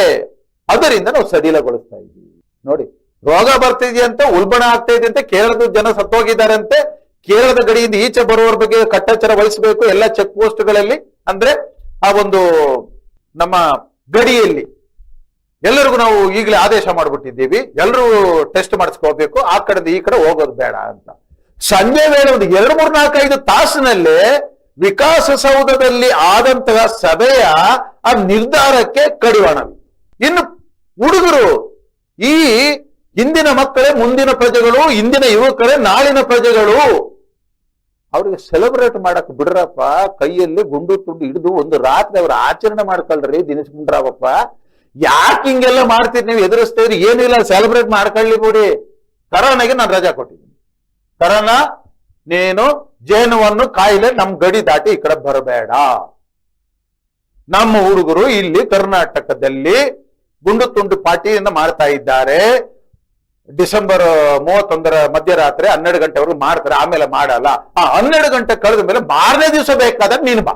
ಅದರಿಂದ ನಾವು ಸಡಿಲಗೊಳಿಸ್ತಾ ಇದ್ದೀವಿ. ನೋಡಿ, ರೋಗ ಬರ್ತಿದೆಯಂತೆ, ಉಲ್ಬಣ ಆಗ್ತಾ ಅಂತ ಕೇರಳದ ಜನ ಸತ್ತೋಗಿದ್ದಾರಂತೆ ಕೇರಳದ ಗಡಿಯಿಂದ ಈಚೆ ಬರುವವರ ಬಗ್ಗೆ ಕಟ್ಟೆಚ್ಚರ ವಹಿಸಬೇಕು, ಎಲ್ಲ ಚೆಕ್ ಪೋಸ್ಟ್ಗಳಲ್ಲಿ. ಅಂದ್ರೆ, ಆ ಒಂದು ನಮ್ಮ ಗಡಿಯಲ್ಲಿ ಎಲ್ಲರಿಗೂ ನಾವು ಈಗಲೇ ಆದೇಶ ಮಾಡ್ಬಿಟ್ಟಿದ್ದೀವಿ ಎಲ್ಲರೂ ಟೆಸ್ಟ್ ಮಾಡಿಸ್ಕೋಬೇಕು ಆ ಕಡೆಯಿಂದ ಈ ಕಡೆ ಹೋಗೋದು ಬೇಡ ಅಂತ. ಸಂಜೆ ವೇಳೆ ಒಂದು ಎರಡು ಮೂರು ನಾಲ್ಕೈದು ತಾಸಿನಲ್ಲಿ ವಿಕಾಸಸೌಧದಲ್ಲಿ ಆದಂತಹ ಸಭೆಯ ಆ ನಿರ್ಧಾರಕ್ಕೆ ಕಡಿವಾಣ. ಇನ್ನು ಹುಡುಗರು, ಈ ಇಂದಿನ ಮಕ್ಕಳೇ, ಮುಂದಿನ ಪ್ರಜೆಗಳು ಇಂದಿನ ಯುವಕರೇ, ನಾಳಿನ ಪ್ರಜೆಗಳು, ಅವ್ರಿಗೆ ಸೆಲೆಬ್ರೇಟ್ ಮಾಡಕ್ ಬಿಡ್ರಪ್ಪ, ಕೈಯಲ್ಲಿ ಗುಂಡು ತುಂಡು ಹಿಡಿದು ಒಂದು ರಾತ್ರಿ ಅವ್ರ ಆಚರಣೆ ಮಾಡ್ಕೊಳ್ರಿ ದಿನೇಶ್ ಗುಂಡ್ರಾವಪ್ಪ. ಯಾಕೆ ಹಿಂಗೆಲ್ಲ ಮಾಡ್ತೀರಿ ನೀವು? ಎದುರಿಸ್ತೀರಿ ಏನಿಲ್ಲ ಸೆಲೆಬ್ರೇಟ್ ಮಾಡ್ಕೊಳ್ಳಿ ಬಿಡಿ. ಕರೋನಾಗೆ ನಾನು ರಜಾ ಕೊಟ್ಟಿದ್ದೀನಿ. ಕರೋನಾ ನೀನು ಜೇನುವನ್ನು ಕಾಯಿಲೆ ನಮ್ ಗಡಿ ದಾಟಿ ಈ ಕಡೆ ಬರಬೇಡ. ನಮ್ಮ ಹುಡುಗರು ಇಲ್ಲಿ ಕರ್ನಾಟಕದಲ್ಲಿ ಗುಂಡು ತುಂಡು ಪಾರ್ಟಿಯನ್ನು ಮಾಡ್ತಾ ಇದ್ದಾರೆ. ಡಿಸೆಂಬರ್ ಮೂವತ್ತೊಂದರ ಮಧ್ಯರಾತ್ರಿ ಹನ್ನೆರಡು ಗಂಟೆವರೆಗೂ ಮಾಡ್ತಾರೆ, ಆಮೇಲೆ ಮಾಡಲ್ಲ. ಆ ಹನ್ನೆರಡು ಗಂಟೆ ಕಳೆದ ಮೇಲೆ ಮಾರನೇ ದಿವಸ ಬೇಕಾದ್ರೆ ನೀನು ಬಾ.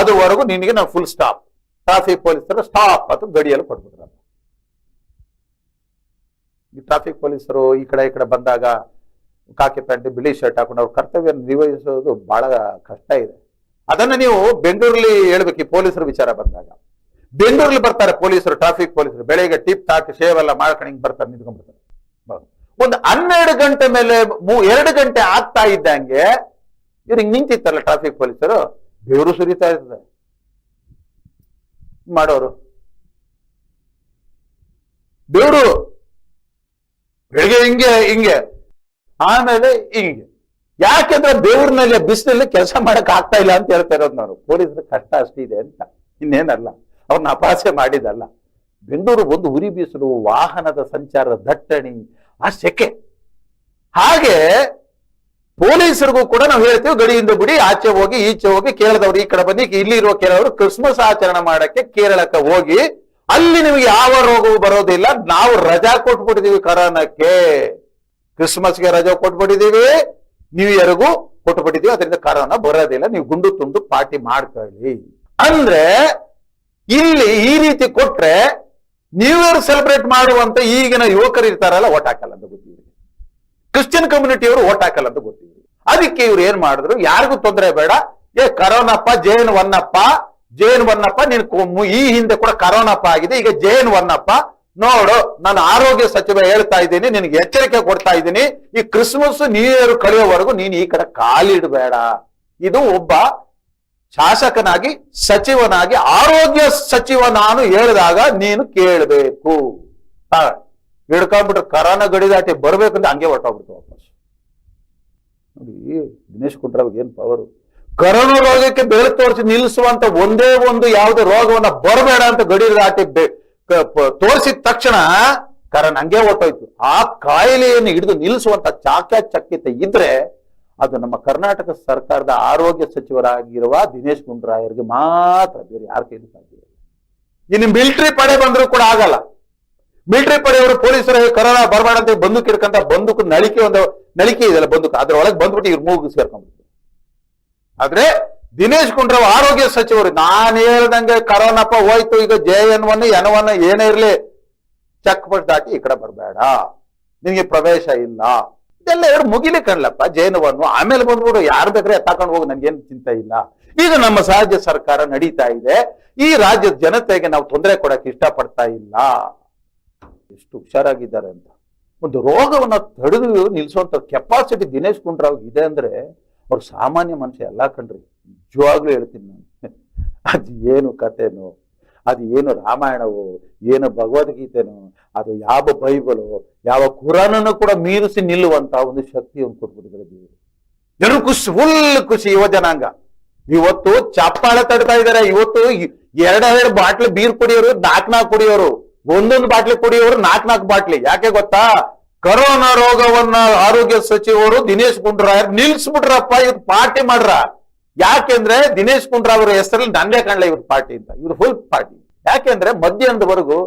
ಅದುವರೆಗೂ ನಿನಗೆ ನಾವು ಫುಲ್ ಸ್ಟಾಪ್ ಟ್ರಾಫಿಕ್ ಪೊಲೀಸರು ಸ್ಟಾಪ್ ಅಂತ ಗಡಿಯಲ್ಲಿ ಕೊಟ್ಬಿಟ್ರಲ್ಲ ಈ ಟ್ರಾಫಿಕ್ ಪೊಲೀಸರು ಈ ಕಡೆ ಈ ಕಡೆ ಬಂದಾಗ ಕಾಕಿ ಪ್ಯಾಂಟ್, ಬಿಳಿ ಶರ್ಟ್ ಹಾಕೊಂಡು ಅವ್ರ ಕರ್ತವ್ಯ ನಿರ್ವಹಿಸೋದು ಬಹಳ ಕಷ್ಟ ಇದೆ. ಅದನ್ನು ನೀವು ಬೆಂಗಳೂರಲ್ಲಿ ಹೇಳ್ಬೇಕು, ಈ ಪೊಲೀಸರ ವಿಚಾರ ಬಂದಾಗ. ಬೆಂಗಳೂರಲ್ಲಿ ಬರ್ತಾರೆ ಪೊಲೀಸರು ಟ್ರಾಫಿಕ್ ಪೊಲೀಸರು. ಬೆಳಿಗ್ಗೆ ಟಿಪ್ ತಾಕ್ ಶೇವ್ ಎಲ್ಲ ಮಾಡ್ಕೊಂಡು ಹಿಂಗೆ ಬರ್ತಾರೆ ನಿಂತ್ಕೊಂಡ್ಬಿಡ್ತಾರೆ. ಒಂದು ಹನ್ನೆರಡು ಗಂಟೆ ಮೇಲೆ ಎರಡು ಗಂಟೆ ಆಗ್ತಾ ಇದ್ದಂಗೆ ಇವ್ರಿಗೆ ನಿಂತಿತ್ತಲ್ಲ ಟ್ರಾಫಿಕ್ ಪೊಲೀಸರು, ಬೆವರು ಸುರಿತಾ ಇರ್ತದೆ. ಮಾಡೋರು. ಬೆವರು ಬೆಳಿಗ್ಗೆ ಹಿಂಗೆ ಹಿಂಗೆ. ಆಮೇಲೆ ಹಿಂಗೆ. ಯಾಕೆಂದ್ರೆ ಬೆವರಿನಲ್ಲಿ ಬಿಸಿಲಲ್ಲಿ ಕೆಲಸ ಮಾಡಕ್ ಆಗ್ತಾ ಇಲ್ಲ ಅಂತ ಹೇಳ್ತಾ ಇರೋದು ನಾವು ಪೊಲೀಸರ ಕಷ್ಟ ಅಷ್ಟಿದೆ ಅಂತ. ಇನ್ನೇನಲ್ಲ. ಅವ್ರನ್ನ ಅಪಾಸೆ ಮಾಡಿದಲ್ಲ. ಬೆಂಗಳೂರು ಒಂದು ಉರಿ ಬೀಸಲು ವಾಹನದ ಸಂಚಾರದ ದಟ್ಟಣಿ ಆ ಸೆಕೆ. ಹಾಗೆ ಪೊಲೀಸರಿಗೂ ಕೂಡ ನಾವು ಹೇಳ್ತೀವಿ, ಗಡಿಯಿಂದ ಬಿಡಿ, ಆಚೆ ಹೋಗಿ, ಈಚೆ ಹೋಗಿ, ಕೇರಳದವ್ರು ಈ ಕಡೆ ಬನ್ನಿ ಇಲ್ಲಿ ಇರುವ ಕೇರಳವರು ಕ್ರಿಸ್ಮಸ್ ಆಚರಣೆ ಮಾಡಕ್ಕೆ ಕೇರಳಕ್ಕೆ ಹೋಗಿ, ಅಲ್ಲಿ ನಿಮಗೆ ಯಾವ ರೋಗವು ಬರೋದಿಲ್ಲ, ನಾವು ರಜಾ ಕೊಟ್ಬಿಟ್ಟಿದೀವಿ ಕರೋನಕ್ಕೆ. ಕ್ರಿಸ್ಮಸ್ಗೆ ರಜೆ ಕೊಟ್ಬಿಟ್ಟಿದ್ದೀವಿ ನ್ಯೂ ಇಯರ್ಗೂ ಕೊಟ್ಬಿಟ್ಟಿದ್ದೀವಿ, ಅದರಿಂದ ಕರೋನಾ ಬರೋದಿಲ್ಲ ನೀವು ಗುಂಡು ತುಂಡು ಪಾರ್ಟಿ ಮಾಡ್ಕೊಳ್ಳಿ. ಅಂದ್ರೆ ಇಲ್ಲಿ ಈ ರೀತಿ ಕೊಟ್ರೆ ನ್ಯೂ ಇಯರ್ ಸೆಲೆಬ್ರೇಟ್ ಮಾಡುವಂತ ಈಗಿನ ಯುವಕರು ಇರ್ತಾರಲ್ಲ ಓಟ್ ಹಾಕಲ್ಲ ಅಂತ ಗೊತ್ತಿವ್ರಿಗೆ ಕ್ರಿಶ್ಚಿಯನ್ ಕಮ್ಯುನಿಟಿಯವರು ಓಟ್ ಹಾಕಲ್ಲ ಅಂತ ಗೊತ್ತಿದ್ರು ಅದಕ್ಕೆ ಇವ್ರು ಏನ್ ಮಾಡಿದ್ರು, ಯಾರಿಗೂ ತೊಂದರೆ ಬೇಡ, ಏ ಕರೋನಪ್ಪ, ಜೈನ್ ವನ್ನಪ್ಪ ಜೈನ್ ವನ್ನಪ್ಪ, ನಿನ್ ಈ ಹಿಂದೆ ಕೂಡ ಕರೋನಪ್ಪ ಆಗಿದೆ, ಈಗ ಜೈನ್ ವನ್ನಪ್ಪ ನೋಡು ನಾನು ಆರೋಗ್ಯ ಸಚಿವ ಹೇಳ್ತಾ ಇದ್ದೀನಿ, ನಿನಗೆ ಎಚ್ಚರಿಕೆ ಕೊಡ್ತಾ ಇದ್ದೀನಿ. ಈ ಕ್ರಿಸ್ಮಸ್ ನ್ಯೂ ಇಯರ್ ಕಳೆಯೋವರೆಗೂ ನೀನು ಈ ಕಡೆ ಕಾಲಿಡಬೇಡ ಇದು ಒಬ್ಬ ಶಾಸಕನಾಗಿ, ಸಚಿವನಾಗಿ, ಆರೋಗ್ಯ ಸಚಿವ ನಾನು ಹೇಳಿದಾಗ ನೀನು ಕೇಳಬೇಕು. ಹಿಡ್ಕೊಂಡ್ಬಿಟ್ರೆ ಕರೋನಾ ಗಡಿ ದಾಟಿ ಬರ್ಬೇಕಂದ್ರೆ ಹಂಗೆ ಹೊರಟೋಗ್ಬಿಡ್ತು ವಾಪಸ್. ನೋಡಿ, ದಿನೇಶ್ ಗುಂಡ್ರಾವ್ ಏನ್ ಪವರು ಕರೋನಾ ರೋಗಕ್ಕೆ ಬೆಳೆ ತೋರಿಸಿ ನಿಲ್ಲಿಸುವಂತ ಒಂದೇ ಒಂದು ಯಾವುದೇ ರೋಗವನ್ನ ಬರಬೇಡ ಅಂತ ಗಡಿ ದಾಟಿ ತೋರಿಸಿದ ತಕ್ಷಣ ಕರಣ್ ಹಂಗೆ ಹೊರಟೋಯ್ತು. ಆ ಕಾಯಿಲೆಯನ್ನು ಹಿಡಿದು ನಿಲ್ಲಿಸುವಂತ ಚಾಕಚಕ್ಯತೆ ಇದ್ರೆ ಅದು ನಮ್ಮ ಕರ್ನಾಟಕ ಸರ್ಕಾರದ ಆರೋಗ್ಯ ಸಚಿವರಾಗಿರುವ ದಿನೇಶ್ ಗುಂಡೂರಾಯರಿಗೆ ಮಾತ್ರ ಬೇರೆ ಯಾರ ಕೈಲಿ ಸಾಧ್ಯ ಇನ್ನು ಮಿಲಿಟರಿ ಪಡೆ ಬಂದ್ರು ಕೂಡ ಆಗಲ್ಲ. ಮಿಲಿಟರಿ ಪಡೆಯವರು ಪೊಲೀಸರು ಕರೋನಾ ಅಂತ ಬಂದೂಕ್ ಹಿಡ್ಕಂತ ಬಂದೂಕ್ ನಳಿಕೆ ಒಂದು, ನಳಿಕೆ ಇದೆಲ್ಲ ಬಂದೂಕ್. ಅದ್ರ ಒಳಗೆ ಬಂದ್ಬಿಟ್ಟು ಇವ್ರು ಮೂಗು ಸೇರ್ಕೊಂಡ್ಬಿಟ್ಟು ಆದ್ರೆ ದಿನೇಶ್ ಗುಂಡ್ರಾವ್ ಆರೋಗ್ಯ ಸಚಿವರು, ನಾನು ಹೇಳ್ದಂಗೆ ಕರೋನಪ್ಪ ಹೋಯ್ತು, ಈಗ J N one N one ಏನೇ ಇರ್ಲಿ ಚೆಕ್ ಪೋಸ್ಟ್ ದಾಟಿ ಈ ಕಡೆ ಬರಬೇಡ. ನಿಮಗೆ ಪ್ರವೇಶ ಇಲ್ಲ. ಇದೆಲ್ಲ ಎರಡು ಮುಗಿಲಿ ಕಣ್ಲಪ್ಪ ಜೈನವನ್ನು ಆಮೇಲೆ ಬಂದ್ಬಿಡು, ಯಾರು ಬೇಕಾದ್ರೆ ತಕೊಂಡು ಹೋಗಿ, ನನ್ಗೇನು ಚಿಂತೆ ಇಲ್ಲ. ಈಗ ನಮ್ಮ ರಾಜ್ಯ ಸರ್ಕಾರ ನಡೀತಾ ಇದೆ. ಈ ರಾಜ್ಯದ ಜನತೆಗೆ ನಾವು ತೊಂದರೆ ಕೊಡಕ್ಕೆ ಇಷ್ಟಪಡ್ತಾ ಇಲ್ಲ. ಎಷ್ಟು ಹುಷಾರಾಗಿದ್ದಾರೆ ಅಂತ. ಒಂದು ರೋಗವನ್ನು ತಡೆದು ನಿಲ್ಲಿಸುವಂತ ಕೆಪಾಸಿಟಿ ದಿನೇಶ್ ಗುಂಡ್ರಾವ್ ಇದೆ ಅಂದ್ರೆ ಅವ್ರು ಸಾಮಾನ್ಯ ಮನುಷ್ಯ ಎಲ್ಲ ಕಣ್ರಿ. ನಿಜವಾಗ್ಲೂ ಹೇಳ್ತೀನಿ ನಾನು. ಅದು ಏನು ಕಥೆನೋ, ಅದು ಏನು ರಾಮಾಯಣವೋ, ಏನು ಭಗವದ್ಗೀತೆನೋ, ಅದು ಯಾವ ಬೈಬಲು, ಯಾವ ಕುರಾನನ್ನು ಕೂಡ ಮೀರಿಸಿ ನಿಲ್ಲುವಂತ ಒಂದು ಶಕ್ತಿಯನ್ನು ಕೊಟ್ಬಿಟ್ಟಿದ್ದಾರೆ ದೇವರು. ಎಲ್ಲರೂ ಖುಷಿ, ಫುಲ್ ಖುಷಿ ಯುವ ಜನಾಂಗ. ಇವತ್ತು ಚಪ್ಪಾಳೆ ತಡ್ತಾ ಇದ್ದಾರೆ. ಇವತ್ತು ಎರಡೆರಡು ಬಾಟ್ಲಿ ಬೀರ್ ಕುಡಿಯೋರು ನಾಲ್ಕು ನಾಲ್ಕು ಕುಡಿಯೋರು. ಒಂದೊಂದು ಬಾಟ್ಲಿ ಕುಡಿಯೋರು ನಾಲ್ಕು ನಾಲ್ಕು ಬಾಟ್ಲಿ. ಯಾಕೆ ಗೊತ್ತಾ? ಕರೋನಾ ರೋಗವನ್ನ ಆರೋಗ್ಯ ಸಚಿವರು ದಿನೇಶ್ ಗುಂಡ್ರಾಯ್ ನಿಲ್ಸ್ಬಿಟ್ರಪ್ಪ ಇವ್ರು ಪಾರ್ಟಿ ಮಾಡ್ರ. ಯಾಕೆಂದ್ರೆ ದಿನೇಶ್ ಗುಂಡ್ರಾ ಅವರ ಹೆಸರಲ್ಲಿ ನಂದೇ ಕಾಣಲ್ಲ ಇವ್ರ ಪಾರ್ಟಿ ಅಂತ, ಇವ್ರು ಫುಲ್ ಪಾರ್ಟಿ. ಯಾಕೆಂದ್ರೆ ಮಧ್ಯಾಹ್ನದವರೆಗೂ,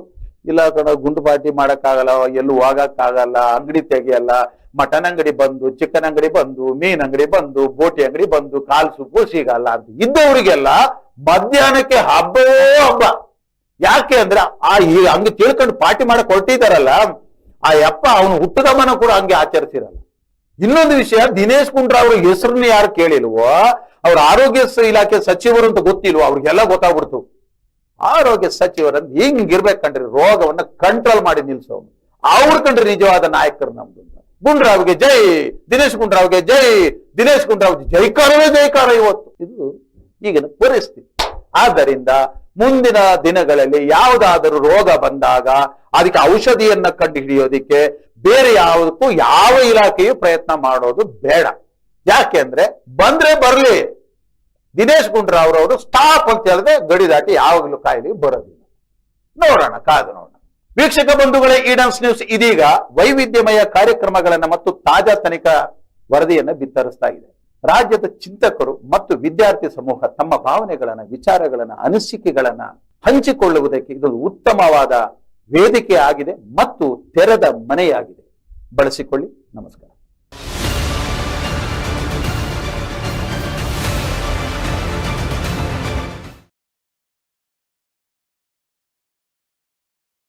ಇಲ್ಲ ಕಣ, ಗುಂಡು ಪಾರ್ಟಿ ಮಾಡಕ್ಕಾಗಲ್ಲ, ಎಲ್ಲೂ ಹೋಗಕ್ಕಾಗಲ್ಲ, ಅಂಗಡಿ ತೆಗಿಯಲ್ಲ, ಮಟನ್ ಅಂಗಡಿ ಬಂದು, ಚಿಕನ್ ಅಂಗಡಿ ಬಂದು, ಮೀನ್ ಅಂಗಡಿ ಬಂದು, ಬೋಟಿ ಅಂಗಡಿ ಬಂದು, ಕಾಲ್ ಸೂಪು ಸಿಗಲ್ಲ ಅಂತ. ಇದ್ದವರಿಗೆಲ್ಲ ಮಧ್ಯಾಹ್ನಕ್ಕೆ ಹಬ್ಬವೋ ಹಬ್ಬ. ಯಾಕೆ ಅಂದ್ರೆ ಆ ಈ ಹಂಗೆ ತಿಳ್ಕೊಂಡು ಪಾರ್ಟಿ ಮಾಡಕ್ ಹೊರಟಿದಾರಲ್ಲ ಆ ಅಪ್ಪ ಅವನು ಹುಟ್ಟದಮ್ಮನ ಕೂಡ ಹಂಗೆ ಆಚರಿಸಿರಲ್ಲ. ಇನ್ನೊಂದು ವಿಷಯ, ದಿನೇಶ್ ಗುಂಡ್ರಾವ್ ಅವ್ರ ಹೆಸರನ್ನ ಯಾರು ಕೇಳಿಲ್ವೋ, ಅವ್ರ ಆರೋಗ್ಯ ಇಲಾಖೆ ಸಚಿವರು ಅಂತ ಗೊತ್ತಿಲ್ವೋ, ಅವ್ರಿಗೆಲ್ಲ ಗೊತ್ತಾಗ್ಬಿಡ್ತು. ಆರೋಗ್ಯ ಸಚಿವರಂತ ಹಿಂಗಿರ್ಬೇಕು ಕಂಡ್ರಿ ರೋಗವನ್ನ ಕಂಟ್ರೋಲ್ ಮಾಡಿ ನಿಲ್ಸೋನು. ಅವ್ರು ಕಂಡ್ರಿ ನಿಜವಾದ ನಾಯಕರು ನಮ್ದು ಗುಂಡ್ರಾವ್ಗೆ ಜೈ, ದಿನೇಶ್ ಗುಂಡ್ರಾವ್ಗೆ ಜೈ, ದಿನೇಶ್ ಗುಂಡ್ರಾವ್ ಜೈಕಾರವೇ ಜೈಕಾರ ಇವತ್ತು. ಇದು ಈಗಿನ ಪರಿಸ್ಥಿತಿ. ಆದ್ದರಿಂದ ಮುಂದಿನ ದಿನಗಳಲ್ಲಿ ಯಾವುದಾದರೂ ರೋಗ ಬಂದಾಗ ಅದಕ್ಕೆ ಔಷಧಿಯನ್ನ ಕಂಡು ಹಿಡಿಯೋದಿಕ್ಕೆ ಬೇರೆ ಯಾವುದಕ್ಕೂ ಯಾವ ಇಲಾಖೆಯು ಪ್ರಯತ್ನ ಮಾಡೋದು ಬೇಡ. ಯಾಕೆಂದ್ರೆ ಬಂದ್ರೆ ಬರಲಿ. ದಿನೇಶ್ ಗುಂಡ್ರಾವ್ ಅವರು ಸ್ಟಾಪ್ ಅಂತ ಹೇಳಿದ್ರೆ ಗಡಿ ದಾಟಿ ಯಾವಾಗಲೂ ಕಾಯಿಲೆ ಬರೋದಿಲ್ಲ. ನೋಡೋಣ, ಕಾದು ನೋಡೋಣ. ವೀಕ್ಷಕ ಬಂಧುಗಳೇ, ಈಡನ್ಸ್ ನ್ಯೂಸ್ ಇದೀಗ ವೈವಿಧ್ಯಮಯ ಕಾರ್ಯಕ್ರಮಗಳನ್ನ ಮತ್ತು ತಾಜಾ ತನಿಖಾ ವರದಿಯನ್ನು ಬಿತ್ತರಿಸ್ತಾ ಇದೆ. ರಾಜ್ಯದ ಚಿಂತಕರು ಮತ್ತು ವಿದ್ಯಾರ್ಥಿ ಸಮೂಹ ತಮ್ಮ ಭಾವನೆಗಳನ್ನ, ವಿಚಾರಗಳನ್ನ, ಅನಿಸಿಕೆಗಳನ್ನ ಹಂಚಿಕೊಳ್ಳುವುದಕ್ಕೆ ಇದೊಂದು ಉತ್ತಮವಾದ ವೇದಿಕೆ ಆಗಿದೆ ಮತ್ತು ತೆರೆದ ಮನೆಯಾಗಿದೆ. ಬಳಸಿಕೊಳ್ಳಿ. ನಮಸ್ಕಾರ.